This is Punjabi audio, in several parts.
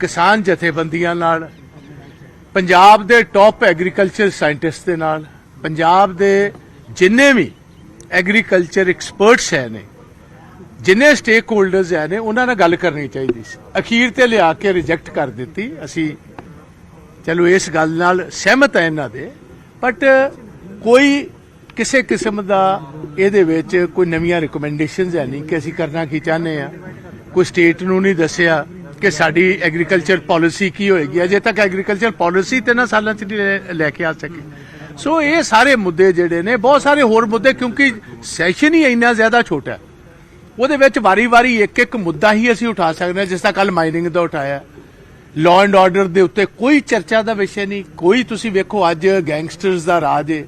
ਕਿਸਾਨ ਜਥੇਬੰਦੀਆਂ ਨਾਲ, ਪੰਜਾਬ ਦੇ ਟੌਪ ਐਗਰੀਕਲਚਰ ਸਾਇੰਟਿਸਟ ਦੇ ਨਾਲ, ਪੰਜਾਬ ਦੇ ਜਿੰਨੇ ਵੀ ਐਗਰੀਕਲਚਰ ਐਕਸਪਰਟਸ ਹੈ ਨੇ, ਜਿੰਨੇ ਸਟੇਕ ਹੋਲਡਰਸ ਹੈ ਨੇ, ਉਹਨਾਂ ਨਾਲ ਗੱਲ ਕਰਨੀ ਚਾਹੀਦੀ ਸੀ। ਅਖੀਰ ਤੇ ਲਿਆ ਕੇ ਰਿਜੈਕਟ ਕਰ ਦਿੱਤੀ। ਅਸੀਂ ਚਲੋ ਇਸ ਗੱਲ ਨਾਲ ਸਹਿਮਤ ਹੈ ਇਹਨਾਂ ਦੇ ਬਟ ਕੋਈ ਕਿਸੇ ਕਿਸਮ ਦਾ ਇਹਦੇ ਵਿੱਚ ਕੋਈ ਨਵੀਆਂ ਰეკਮੈਂਡੇਸ਼ਨਸ ਹੈ ਨਹੀਂ ਕਿ ਅਸੀਂ ਕਰਨਾ ਕੀ ਚਾਹੁੰਦੇ ਆ ਕੋਈ ਸਟੇਟ ਨੂੰ ਨਹੀਂ ਦੱਸਿਆ। ਕਿ ਸਾਡੀ ਐਗਰੀਕਲਚਰ ਪਾਲਿਸੀ ਕੀ ਹੋਏਗੀ? ਅਜੇ ਤੱਕ ਐਗਰੀਕਲਚਰ ਪਾਲਿਸੀ ਤਿੰਨਾਂ ਸਾਲਾਂ ਚ ਨਹੀਂ ਲੈ- ਕੇ ਆ ਸਕੇ। ਸੋ ਇਹ ਸਾਰੇ ਮੁੱਦੇ ਜਿਹੜੇ ਨੇ, ਬਹੁਤ ਸਾਰੇ ਹੋਰ ਮੁੱਦੇ, ਕਿਉਂਕਿ ਸੈਸ਼ਨ ਹੀ ਇੰਨਾ ਜ਼ਿਆਦਾ ਛੋਟਾ ਹੈ। ਉਹਦੇ ਵਿੱਚ ਵਾਰੀ-ਵਾਰੀ ਇੱਕ-ਇੱਕ ਮੁੱਦਾ ਹੀ ਅਸੀਂ ਉਠਾ ਸਕਦੇ ਹਾਂ, ਜਿਸ ਤਰ੍ਹਾਂ ਕੱਲ ਮਾਈਨਿੰਗ ਦਾ ਉਠਾਇਆ ਲਾਅ ਐਂਡ ਆਰਡਰ ਦੇ ਉੱਤੇ ਕੋਈ ਚਰਚਾ ਦਾ ਵਿਸ਼ੇ ਨਹੀਂ, ਕੋਈ ਤੁਸੀਂ ਵੇਖੋ ਅੱਜ ਗੈਂਗਸਟਰਸ ਦਾ ਰਾਜ ਏ,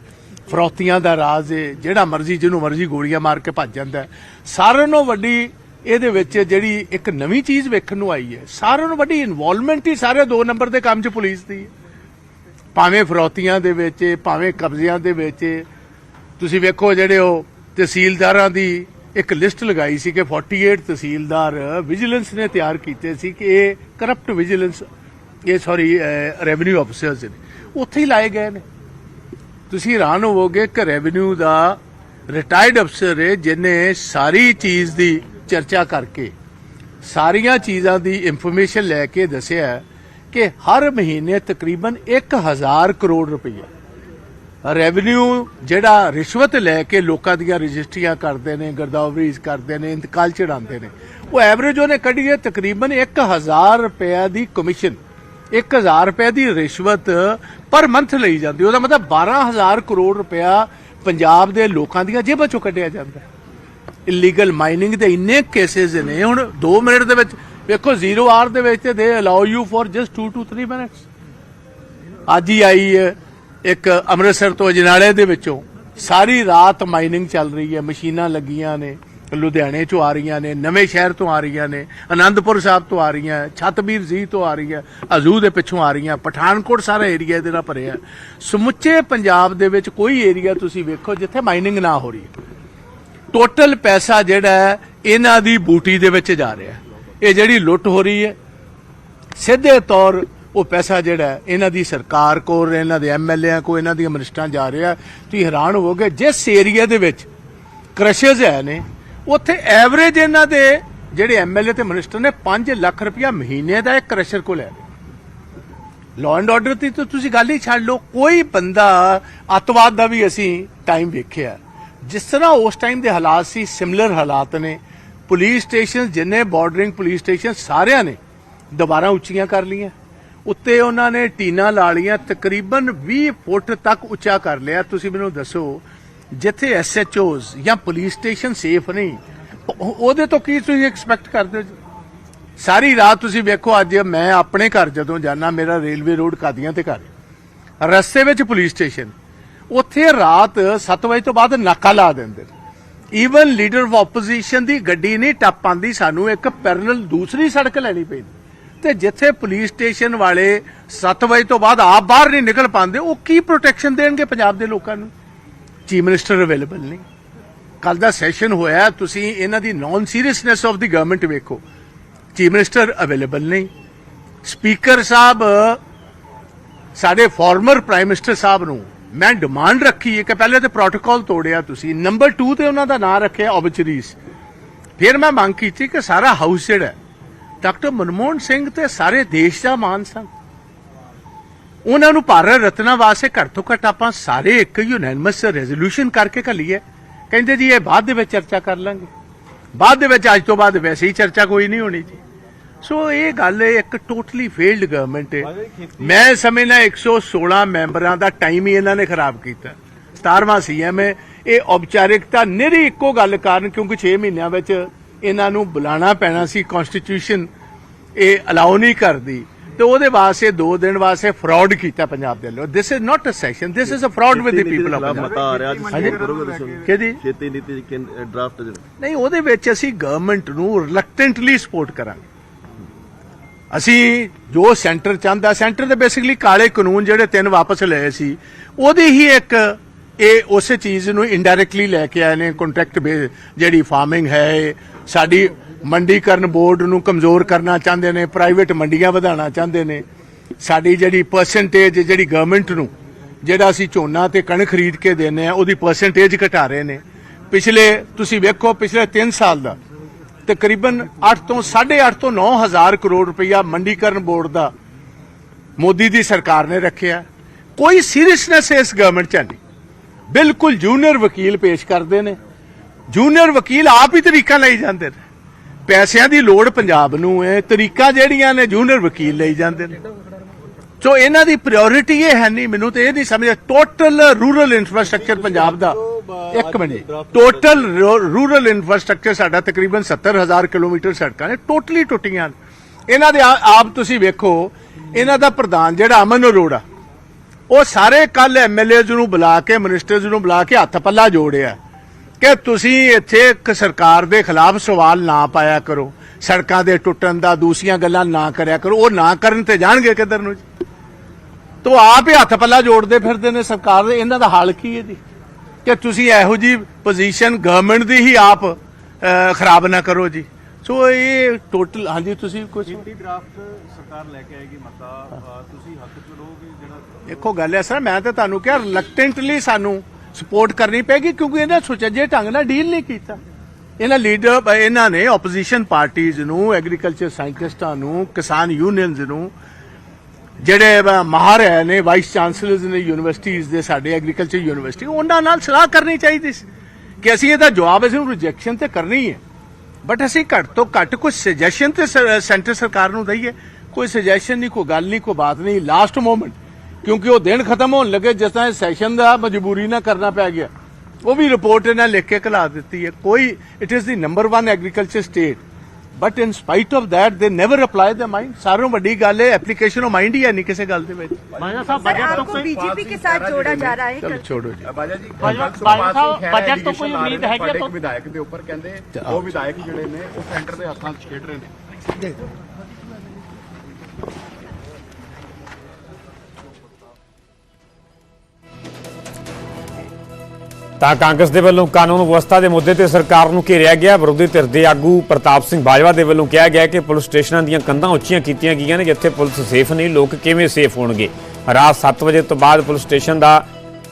ਫਰੌਤੀਆਂ ਦਾ ਰਾਜ ਏ, ਜਿਹੜਾ ਮਰਜ਼ੀ ਜਿਹਨੂੰ ਮਰਜ਼ੀ ਗੋਲੀਆਂ ਮਾਰ ਕੇ ਭੱਜ ਜਾਂਦਾ ਸਾਰਿਆਂ ਨਾਲੋਂ ਵੱਡੀ ਇਹਦੇ ਵਿੱਚ ਜਿਹੜੀ ਇੱਕ ਨਵੀਂ ਚੀਜ਼ ਵੇਖਣ ਨੂੰ ਆਈ ਹੈ। ਸਾਰਿਆਂ ਨੂੰ ਵੱਡੀ ਇਨਵੋਲਵਮੈਂਟ ਹੀ ਸਾਰੇ ਦੋ ਨੰਬਰ ਦੇ ਕੰਮ 'ਚ ਪੁਲਿਸ ਦੀ ਭਾਵੇਂ ਫਰੋਤੀਆਂ ਦੇ ਵਿੱਚ ਭਾਵੇਂ ਕਬਜ਼ਿਆਂ ਦੇ ਵਿੱਚ ਤੁਸੀਂ ਵੇਖੋ ਜਿਹੜੇ ਉਹ ਤਹਿਸੀਲਦਾਰਾਂ ਦੀ ਇੱਕ ਲਿਸਟ ਲਗਾਈ ਸੀ ਕਿ 48 ਤਹਿਸੀਲਦਾਰ ਵਿਜੀਲੈਂਸ ਨੇ ਤਿਆਰ ਕੀਤੇ ਸੀ ਕਿ ਇਹ ਕਰਪਟ ਵਿਜੀਲੈਂਸ ਇਹ ਸੌਰੀ ਰੈਵਨਿਊ ਆਫੀਸਰਸ ਨੇ। ਉੱਥੇ ਹੀ ਲਾਏ ਗਏ ਨੇ। ਤੁਸੀਂ ਹੈਰਾਨ ਹੋਵੋਗੇ ਕਿ ਰੈਵਨਿਊ ਦਾ ਰਿਟਾਇਰਡ ਅਫਸਰ ਹੈ ਜਿਨੇ ਸਾਰੀ ਚੀਜ਼ ਦੀ ਚਰਚਾ ਕਰਕੇ ਸਾਰੀਆਂ ਚੀਜ਼ਾਂ ਦੀ ਇਨਫੋਰਮੇਸ਼ਨ ਲੈ ਕੇ ਦੱਸਿਆ ਕਿ ਹਰ ਮਹੀਨੇ ਤਕਰੀਬਨ 1000 ਕਰੋੜ ਰੁਪਈਆ ਰੈਵਨਿਊ ਜਿਹੜਾ ਰਿਸ਼ਵਤ ਲੈ ਕੇ ਲੋਕਾਂ ਦੀਆਂ ਰਜਿਸਟਰੀਆਂ ਕਰਦੇ ਨੇ, ਗਰਦਾਵਰੀਜ਼ ਕਰਦੇ ਨੇ, ਇੰਤਕਾਲ ਚੜਾਉਂਦੇ ਨੇ, ਉਹ ਐਵਰੇਜ ਉਹਨੇ ਕੱਢੀ ਹੈ ਤਕਰੀਬਨ 1000 ਰੁਪਏ ਦੀ ਕਮਿਸ਼ਨ 1000 ਰੁਪਏ ਦੀ ਰਿਸ਼ਵਤ ਪਰ ਮੰਥ ਲਈ ਜਾਂਦੀ ਉਹਦਾ ਮਤਲਬ 12000 ਕਰੋੜ ਰੁਪਇਆ ਪੰਜਾਬ ਦੇ ਲੋਕਾਂ ਦੀਆਂ ਜੇਬਾਂ ਚੋਂ ਕੱਢਿਆ ਜਾਂਦਾ ਇਲੀਗਲ ਮਾਈਨਿੰਗ ਦੇ ਇੰਨੇ ਕੇਸਿਸ ਨੇ ਹੁਣ 2 ਮਿੰਟ ਦੇ ਵਿੱਚ, ਵੇਖੋ 0 ਆਰ ਦੇ ਵਿੱਚ ਤੇ ਦੇ allow you for just 2 to 3 minutes ਅੱਜ ਹੀ ਆਈ ਹੈ ਇੱਕ ਅੰਮ੍ਰਿਤਸਰ ਤੋਂ ਅਜਨਾਲੇ ਦੇ ਵਿੱਚੋਂ। ਸਾਰੀ ਰਾਤ ਮਾਈਨਿੰਗ ਚੱਲ ਰਹੀ ਹੈ, ਮਸ਼ੀਨਾਂ ਲੱਗੀਆਂ ਨੇ, ਲੁਧਿਆਣੇ ਤੋਂ ਆ ਰਹੀਆਂ ਨੇ, ਨਵੇਂ ਸ਼ਹਿਰ ਤੋਂ ਆ ਰਹੀਆਂ ਨੇ ਆਨੰਦਪੁਰ ਸਾਹਿਬ ਤੋਂ ਆ ਰਹੀਆਂ, ਛਤਬੀਰ ਜੀ ਤੋਂ ਆ ਰਹੀਆਂ ਅਜ਼ੂ ਦੇ ਪਿੱਛੋਂ ਆ ਰਹੀਆਂ, ਪਠਾਨਕੋਟ ਸਾਰਾ ਏਰੀਆ ਇਹਦੇ ਨਾਲ ਭਰਿਆ। ਸਮੁੱਚੇ ਪੰਜਾਬ ਦੇ ਵਿੱਚ ਕੋਈ ਏਰੀਆ ਤੁਸੀਂ ਵੇਖੋ ਜਿੱਥੇ ਮਾਈਨਿੰਗ ਨਾ ਹੋ ਰਹੀ ਹੈ। ਟੋਟਲ ਪੈਸਾ ਜਿਹੜਾ ਇਹਨਾਂ ਦੀ ਬੂਟੀ ਦੇ ਵਿੱਚ ਜਾ ਰਿਹਾ ਇਹ ਜਿਹੜੀ ਲੁੱਟ ਹੋ ਰਹੀ ਹੈ, ਸਿੱਧੇ ਤੌਰ ਉਹ ਪੈਸਾ ਜਿਹੜਾ ਇਹਨਾਂ ਦੀ ਸਰਕਾਰ ਕੋਲ ਇਹਨਾਂ ਦੇ ਐਮਐਲਏ ਕੋਲ, ਇਹਨਾਂ ਦੀਆਂ ਮਿਨਿਸਟਰਾਂ ਜਾ ਰਿਹਾ ਤੁਸੀਂ ਹੈਰਾਨ ਹੋਵੋਗੇ, ਜਿਸ ਏਰੀਆ ਦੇ ਵਿੱਚ ਕ੍ਰਸ਼ਰਸ ਹੈ ਨੇ, ਉੱਥੇ ਐਵਰੇਜ ਇਹਨਾਂ ਦੇ ਜਿਹੜੇ ਐਮਐਲਏ ਤੇ ਮਿਨਿਸਟਰ ਨੇ 5 ਲੱਖ ਰੁਪਇਆ ਮਹੀਨੇ ਦਾ ਇੱਕ ਕ੍ਰਸ਼ਰ ਕੋਲ ਹੈ। ਲਾਅ ਐਂਡ ਆਰਡਰ ਦੀ ਤਾਂ ਤੁਸੀਂ ਗੱਲ ਹੀ ਛੱਡ ਲਓ, ਕੋਈ ਬੰਦਾ ਅੱਤਵਾਦ ਦਾ ਵੀ ਅਸੀਂ ਟਾਈਮ ਵੇਖਿਆ ਜਿਸ ਤਰ੍ਹਾਂ ਉਸ ਟਾਈਮ ਦੇ ਹਾਲਾਤ ਸੀ ਸਿਮਿਲਰ ਹਾਲਾਤ ਨੇ। ਪੁਲਿਸ ਸਟੇਸ਼ਨ ਜਿੰਨੇ ਬਾਰਡਰਿੰਗ ਪੁਲਿਸ ਸਟੇਸ਼ਨ ਸਾਰਿਆਂ ਨੇ ਦੁਬਾਰਾ ਉੱਚੀਆਂ ਕਰ ਲਈਆਂ। ਉੱਤੇ ਉਹਨਾਂ ਨੇ ਟੀਨਾ ਲਾ ਲਈਆਂ, ਤਕਰੀਬਨ 20 ਫੁੱਟ ਤੱਕ ਉੱਚਾ ਕਰ ਲਿਆ। ਤੁਸੀਂ ਮੈਨੂੰ ਦੱਸੋ, ਜਿੱਥੇ ਐਸਐਚਓਜ਼ ਜਾਂ ਪੁਲਿਸ ਸਟੇਸ਼ਨ ਸੇਫ ਨਹੀਂ ਉਹਦੇ ਤੋਂ ਕੀ ਤੁਸੀਂ ਐਕਸਪੈਕਟ ਕਰਦੇ ਹੋ? ਜੀ? ਸਾਰੀ ਰਾਤ ਤੁਸੀਂ ਵੇਖੋ, ਅੱਜ ਮੈਂ ਆਪਣੇ ਘਰ ਜਦੋਂ ਜਾਣਾ ਮੇਰਾ ਰੇਲਵੇ ਰੋਡ ਕਾਦੀਆਂ ਤੇ ਘਰ ਰਸਤੇ ਵਿੱਚ ਪੁਲਿਸ ਸਟੇਸ਼ਨ ਉੱਥੇ ਰਾਤ 7 ਵਜੇ ਤੋਂ ਬਾਅਦ ਨਾਕਾ ਲਾ ਦਿੰਦੇ ਈਵਨ ਲੀਡਰ ਆਫ ਆਪੋਜੀਸ਼ਨ ਦੀ ਗੱਡੀ ਨਹੀਂ ਟੱਪ ਪਾਉਂਦੀ, ਸਾਨੂੰ ਇੱਕ ਪੈਰਲਲ ਦੂਸਰੀ ਸੜਕ ਲੈਣੀ ਪੈਂਦੀ ਤੇ ਜਿੱਥੇ ਪੁਲਿਸ ਸਟੇਸ਼ਨ ਵਾਲੇ 7 ਵਜੇ ਤੋਂ ਬਾਅਦ ਆਪ ਬਾਹਰ ਨਹੀਂ ਨਿਕਲ ਪਾਉਂਦੇ, ਉਹ ਕੀ ਪ੍ਰੋਟੈਕਸ਼ਨ ਦੇਣਗੇ ਪੰਜਾਬ ਦੇ ਲੋਕਾਂ ਨੂੰ? ਚੀਫ ਮਿਨਿਸਟਰ ਅਵੇਲੇਬਲ ਨਹੀਂ। ਕੱਲ ਦਾ ਸੈਸ਼ਨ ਹੋਇਆ, ਤੁਸੀਂ ਇਹਨਾਂ ਦੀ non seriousness of the government ਵੇਖੋ। ਚੀਫ ਮਿਨਿਸਟਰ ਅਵੇਲੇਬਲ ਨਹੀਂ। ਸਪੀਕਰ ਸਾਹਿਬ, ਸਾਡੇ ਫਾਰਮਰ ਪ੍ਰਾਈਮ ਮਿਨਿਸਟਰ ਸਾਹਿਬ ਨੂੰ ਮੈਂ ਡਿਮਾਂਡ ਰੱਖੀ ਹੈ ਕਿ ਪਹਿਲੇ ਤੇ ਪ੍ਰੋਟੋਕਾਲ ਤੋੜਿਆ ਤੁਸੀਂ। ਨੰਬਰ 2 ਤੇ ਉਹਨਾਂ ਦਾ ਨਾਂ ਰੱਖਿਆ ਆਬਚਰੀਜ਼ ਫਿਰ ਮੈਂ ਮੰਗ ਕੀਤੀ ਕਿ ਸਾਰਾ ਹਾਊਸ ਜਿਹੜਾ ਡਾਕਟਰ ਮਨਮੋਹਨ ਸਿੰਘ ਤੇ ਸਾਰੇ ਦੇਸ਼ ਦਾ ਮਾਨ ਸਨ ਉਹਨਾਂ ਨੂੰ ਭਾਰਤ ਰਤਨਾ ਵਾਸਤੇ ਘੱਟ ਤੋਂ ਘੱਟ ਆਪਾਂ ਸਾਰੇ ਇੱਕ ਯੂਨੈਨਿਮਸ ਰੈਜ਼ੋਲੂਸ਼ਨ ਕਰਕੇ ਘੱਲੀਏ। ਕਹਿੰਦੇ ਜੀ, ਇਹ ਬਾਅਦ ਦੇ ਵਿੱਚ ਚਰਚਾ ਕਰ ਲਾਂਗੇ। ਬਾਅਦ ਦੇ ਵਿੱਚ ਅੱਜ ਤੋਂ ਬਾਅਦ ਵੈਸੇ ਹੀ ਚਰਚਾ ਕੋਈ ਨਹੀਂ ਹੋਣੀ ਜੀ। ਸੋ ਇਹ ਗੱਲ ਇੱਕ ਟੋਟਲੀ ਫੇਲਡ ਗਵਰਨਮੈਂਟ ਹੈ। ਮੈਂ ਸਮਝਦਾ 116 ਮੈਂਬਰਾਂ ਦਾ ਟਾਈਮ ਹੀ ਇਹਨਾਂ ਨੇ ਖਰਾਬ ਕੀਤਾ। 17ਵਾਂ ਸੀਐਮ ਹੈ। ਇਹ ਔਪਚਾਰਿਕਤਾ ਨਿਰੀ ਇੱਕੋ ਗੱਲ ਕਾਰਨ ਕਿਉਂਕਿ 6 ਮਹੀਨਿਆਂ ਵਿੱਚ ਇਹਨਾਂ ਨੂੰ ਬੁਲਾਣਾ ਪੈਣਾ ਸੀ ਕਨਸਟੀਟਿਊਸ਼ਨ ਇਹ ਅਲਾਉ ਨਹੀਂ ਕਰਦੀ। ਤੇ ਉਹਦੇ ਵਾਸਤੇ 2 ਦਿਨ ਵਾਸਤੇ ਫਰਾਡ ਕੀਤਾ ਪੰਜਾਬ ਦੇ ਲੋਕ this is not a session this is a fraud with the people of Punjab ਮਤਾ ਆ ਰਿਹਾ ਕਿਹਦੀ? ਖੇਤੀ ਨੀਤੀ ਦੀ ਡਰਾਫਟ ਨਹੀਂ ਉਹਦੇ ਵਿੱਚ ਅਸੀਂ ਗਵਰਨਮੈਂਟ ਨੂੰ ਰਿਲੈਕਟੈਂਟਲੀ ਸਪੋਰਟ ਕਰਾਂਗੇ। ਅਸੀਂ ਜੋ ਸੈਂਟਰ ਚਾਹੁੰਦਾ ਸੈਂਟਰ ਦੇ ਬੇਸਿਕਲੀ ਕਾਲੇ ਕਾਨੂੰਨ ਜਿਹੜੇ ਤਿੰਨ ਵਾਪਸ ਲਏ ਸੀ, ਉਹਦੀ ਹੀ ਇੱਕ ਇਹ ਉਸੇ ਚੀਜ਼ ਨੂੰ ਇਨਡਾਇਰੈਕਟਲੀ ਲੈ ਕੇ ਆਏ ਨੇ ਕੰਟਰੈਕਟ ਬੇਸ ਜਿਹੜੀ ਫਾਰਮਿੰਗ ਹੈ ਸਾਡੀ ਮੰਡੀਕਰਨ ਬੋਰਡ ਨੂੰ ਕਮਜ਼ੋਰ ਕਰਨਾ ਚਾਹੁੰਦੇ ਨੇ ਪ੍ਰਾਈਵੇਟ ਮੰਡੀਆਂ ਵਧਾਉਣਾ ਚਾਹੁੰਦੇ ਨੇ, ਸਾਡੀ ਜਿਹੜੀ ਪਰਸੈਂਟੇਜ ਜਿਹੜੀ ਗਵਰਨਮੈਂਟ ਨੂੰ, ਜਿਹੜਾ ਅਸੀਂ ਝੋਨਾ ਤੇ ਕਣਕ ਖਰੀਦ ਕੇ ਦਿੰਦੇ ਆ ਉਹਦੀ ਪਰਸੈਂਟੇਜ ਘਟਾ ਰਹੇ ਨੇ। ਪਿਛਲੇ, ਤੁਸੀਂ ਵੇਖੋ, ਪਿਛਲੇ 3 ਸਾਲ ਦਾ ਤਕਰੀਬਨ 8 ਤੋਂ 8.5 ਤੋਂ 9000 ਕਰੋੜ ਰੁਪਇਆ ਮੰਡੀਕਰਨ ਬੋਰਡ ਦਾ ਮੋਦੀ ਦੀ ਸਰਕਾਰ ਨੇ ਰੱਖਿਆ। ਕੋਈ ਸੀਰੀਅਸਨੈਸ ਇਸ ਗਵਰਨਮੈਂਟ ਚ ਨਹੀਂ। ਬਿਲਕੁਲ ਜੂਨੀਅਰ ਵਕੀਲ ਪੇਸ਼ ਕਰਦੇ ਨੇ। ਜੂਨੀਅਰ ਵਕੀਲ ਆਪ ਹੀ ਤਰੀਕਾ ਲਈ ਜਾਂਦੇ ਨੇ। ਪੈਸਿਆਂ ਦੀ ਲੋੜ ਪੰਜਾਬ ਨੂੰ ਹੈ। ਤਰੀਕਾ ਜਿਹੜੀਆਂ ਨੇ ਜੂਨੀਅਰ ਵਕੀਲ ਲਈ ਜਾਂਦੇ ਨੇ। ਸੋ ਇਹਨਾਂ ਦੀ ਪ੍ਰਾਇੋਰਟੀ ਇਹ ਹੈ ਨਹੀਂ। ਮੈਨੂੰ ਤੇ ਇਹ ਨਹੀਂ ਸਮਝ ਟੋਟਲ ਰੂਰਲ ਇਨਫਰਾਸਟ੍ਰਕਚਰ ਪੰਜਾਬ ਦਾ ਇੱਕ ਮਿੰਟ ਟੋਟਲ ਰੂਰਲ ਇਨਫਰਾਸਟ੍ਰਕਚਰ ਸਾਡਾ ਤਕਰੀਬਨ 70000 ਕਿਲੋਮੀਟਰ ਸੜਕਾਂ ਨੇ ਟੋਟਲੀ ਟੁੱਟੀਆਂ। ਇਹਨਾਂ ਦੇ ਆਪ ਤੁਸੀਂ ਵੇਖੋ ਇਹਨਾਂ ਦਾ ਪ੍ਰਧਾਨ ਜਿਹੜਾ ਅਮਨ ਅਰੋੜਾ ਉਹ ਸਾਰੇ ਕੱਲ ਐਮਐਲਏਜ਼ ਨੂੰ ਬੁਲਾ ਕੇ ਮਿਨਿਸਟਰਸ ਨੂੰ ਬੁਲਾ ਕੇ ਹੱਥ ਪੱਲਾ ਜੋੜਿਆ ਕਿ ਤੁਸੀਂ ਇੱਥੇ ਇੱਕ ਸਰਕਾਰ ਦੇ ਖਿਲਾਫ ਸਵਾਲ ਨਾ ਪਾਇਆ ਕਰੋ ਸੜਕਾਂ ਦੇ ਟੁੱਟਣ ਦਾ ਦੂਸਰੀਆਂ ਗੱਲਾਂ ਨਾ ਕਰਿਆ ਕਰੋ ਉਹ ਨਾ ਕਰਨ ਤੇ ਜਾਣਗੇ ਕਿੱਧਰ ਨੂੰ ਤੋ ਆਪ ਹੀ ਹੱਥ ਪੱਲਾ ਜੋੜਦੇ ਫਿਰਦੇ ਨੇ ਸਰਕਾਰ ਦੇ ਇਹਨਾਂ ਦਾ ਹਾਲ ਕੀ ਹੈ ਜੀ? ਕਿ ਤੁਸੀਂ ਇਹੋ ਜੀ ਪੋਜੀਸ਼ਨ ਗਵਰਨਮੈਂਟ ਦੀ ਹੀ ਆਪ ਖਰਾਬ ਨਾ ਕਰੋ ਜੀ। ਸੋ ਇਹ ਟੋਟਲ ਹਾਂਜੀ ਤੁਸੀਂ ਕੁਝ ਹਿੰਦੀ ਡਰਾਫਟ ਸਰਕਾਰ ਲੈ ਕੇ ਆਏਗੀ ਮਤਾ ਤੁਸੀਂ ਹੱਕ ਚ ਰਹੋਗੇ ਜਿਹੜਾ ਦੇਖੋ ਗੱਲ ਹੈ ਸਰ ਮੈਂ ਤਾਂ ਤੁਹਾਨੂੰ ਕਿਹਾ ਰਿਲੈਕਟੈਂਟਲੀ ਸਾਨੂੰ ਸਪੋਰਟ ਕਰਨੀ ਪੈਗੀ ਕਿਉਂਕਿ ਇਹਨਾਂ ਸੁਚੱਜੇ ਢੰਗ ਨਾਲ ਡੀਲ ਨਹੀਂ ਕੀਤਾ। ਇਹਨਾਂ ਲੀਡਰ ਇਹਨਾਂ ਨੇ ਆਪੋਜੀਸ਼ਨ ਪਾਰਟੀਆਂ ਨੂੰ ਐਗਰੀਕਲਚਰ ਸਾਇੰਟਿਸਟਾਂ ਨੂੰ ਕਿਸਾਨ ਯੂਨੀਅਨਸ ਨੂੰ ਜਿਹੜੇ ਵਾ- ਮਾਹਰ ਹੈ ਨੇ ਵਾਈਸ ਚਾਂਸਲਰਸ ਨੇ ਯੂਨੀਵਰਸਿਟੀਜ਼ ਦੇ, ਸਾਡੇ ਐਗਰੀਕਲਚਰ ਯੂਨੀਵਰਸਿਟੀ ਉਹਨਾਂ ਨਾਲ ਸਲਾਹ ਕਰਨੀ ਚਾਹੀਦੀ ਸੀ ਕਿ ਅਸੀਂ ਇਹਦਾ ਜਵਾਬ ਅਸੀਂ ਰਿਜੈਕਸ਼ਨ ਤੇ ਕਰਨੀ ਹੈ। ਬਟ ਅਸੀਂ ਘੱਟ ਤੋਂ ਘੱਟ ਕੋਈ ਸੁਜੈਸ਼ਨ ਤੇ ਸੈਂਟਰ ਸਰਕਾਰ ਨੂੰ ਦਈਏ। ਕੋਈ ਸੁਜੈਸ਼ਨ ਨਹੀਂ, ਕੋਈ ਗੱਲ ਨਹੀਂ, ਕੋਈ ਬਾਤ ਨਹੀਂ। ਲਾਸਟ ਮੋਮੈਂਟ ਕਿਉਂਕਿ ਉਹ ਦਿਨ ਖਤਮ ਹੋਣ ਲੱਗੇ, ਜਿਸ ਤਰ੍ਹਾਂ ਸੈਸ਼ਨ ਦਾ ਮਜਬੂਰੀ ਨਾ ਕਰਨਾ ਪੈ ਗਿਆ। ਉਹ ਵੀ ਰਿਪੋਰਟ ਇਹਨਾਂ ਲਿਖ ਕੇ ਘਲਾ ਦਿੱਤੀ ਹੈ। ਕੋਈ it is the number 1 agriculture state but in spite of that they never apply the mind ਸਾਰੋਂ ਵੱਡੀ ਗੱਲ ਹੈ ਐਪਲੀਕੇਸ਼ਨ ਆਫ ਮਾਈਂਡ ਹੀ ਹੈ ਨਹੀਂ ਕਿਸੇ ਗੱਲ ਦੇ ਵਿੱਚ। ਬਾਜਾ ਸਾਹਿਬ ਬਜਟ ਤੋਂ ਕੋਈ ਬੀਜੇਪੀ ਕੇ ਸਾਥ ਜੋੜਾ ਜਾ ਰਹਾ ਹੈ ਚਲੋ ਛੋੜੋ ਜੀ। ਬਾਜਾ ਜੀ ਬਾਜਾ ਸਾਹਿਬ ਬਜਟ ਤੋਂ ਕੋਈ ਉਮੀਦ ਹੈ ਕਿ ਤੋਂ ਵਿਧਾਇਕ ਦੇ ਉੱਪਰ ਕਹਿੰਦੇ ਉਹ ਵਿਧਾਇਕ ਜਿਹੜੇ ਨੇ ਉਹ ਸੈਂਟਰ ਦੇ ਹੱਥਾਂ 'ਚ ਖੇਡ ਰਹੇ ਨੇ। ਤਾਂ ਕਾਂਗਰਸ ਦੇ ਵੱਲੋਂ ਕਾਨੂੰਨ ਵਿਵਸਥਾ ਦੇ ਮੁੱਦੇ ਤੇ ਸਰਕਾਰ ਨੂੰ ਘੇਰਿਆ ਗਿਆ ਵਿਰੋਧੀ ਧਿਰ ਦੇ ਆਗੂ ਪ੍ਰਤਾਪ ਸਿੰਘ ਬਾਜਵਾ ਦੇ ਵੱਲੋਂ ਕਿਹਾ ਗਿਆ ਕਿ ਪੁਲਿਸ ਸਟੇਸ਼ਨਾਂ ਦੀਆਂ ਕੰਧਾਂ ਉੱਚੀਆਂ ਕੀਤੀਆਂ ਗਈਆਂ ਨੇ ਜਿੱਥੇ ਪੁਲਿਸ ਸੇਫ ਨਹੀਂ ਲੋਕ ਕਿਵੇਂ ਸੇਫ ਹੋਣਗੇ ਰਾਤ 7 ਵਜੇ ਤੋਂ ਬਾਅਦ ਪੁਲਿਸ ਸਟੇਸ਼ਨ ਦਾ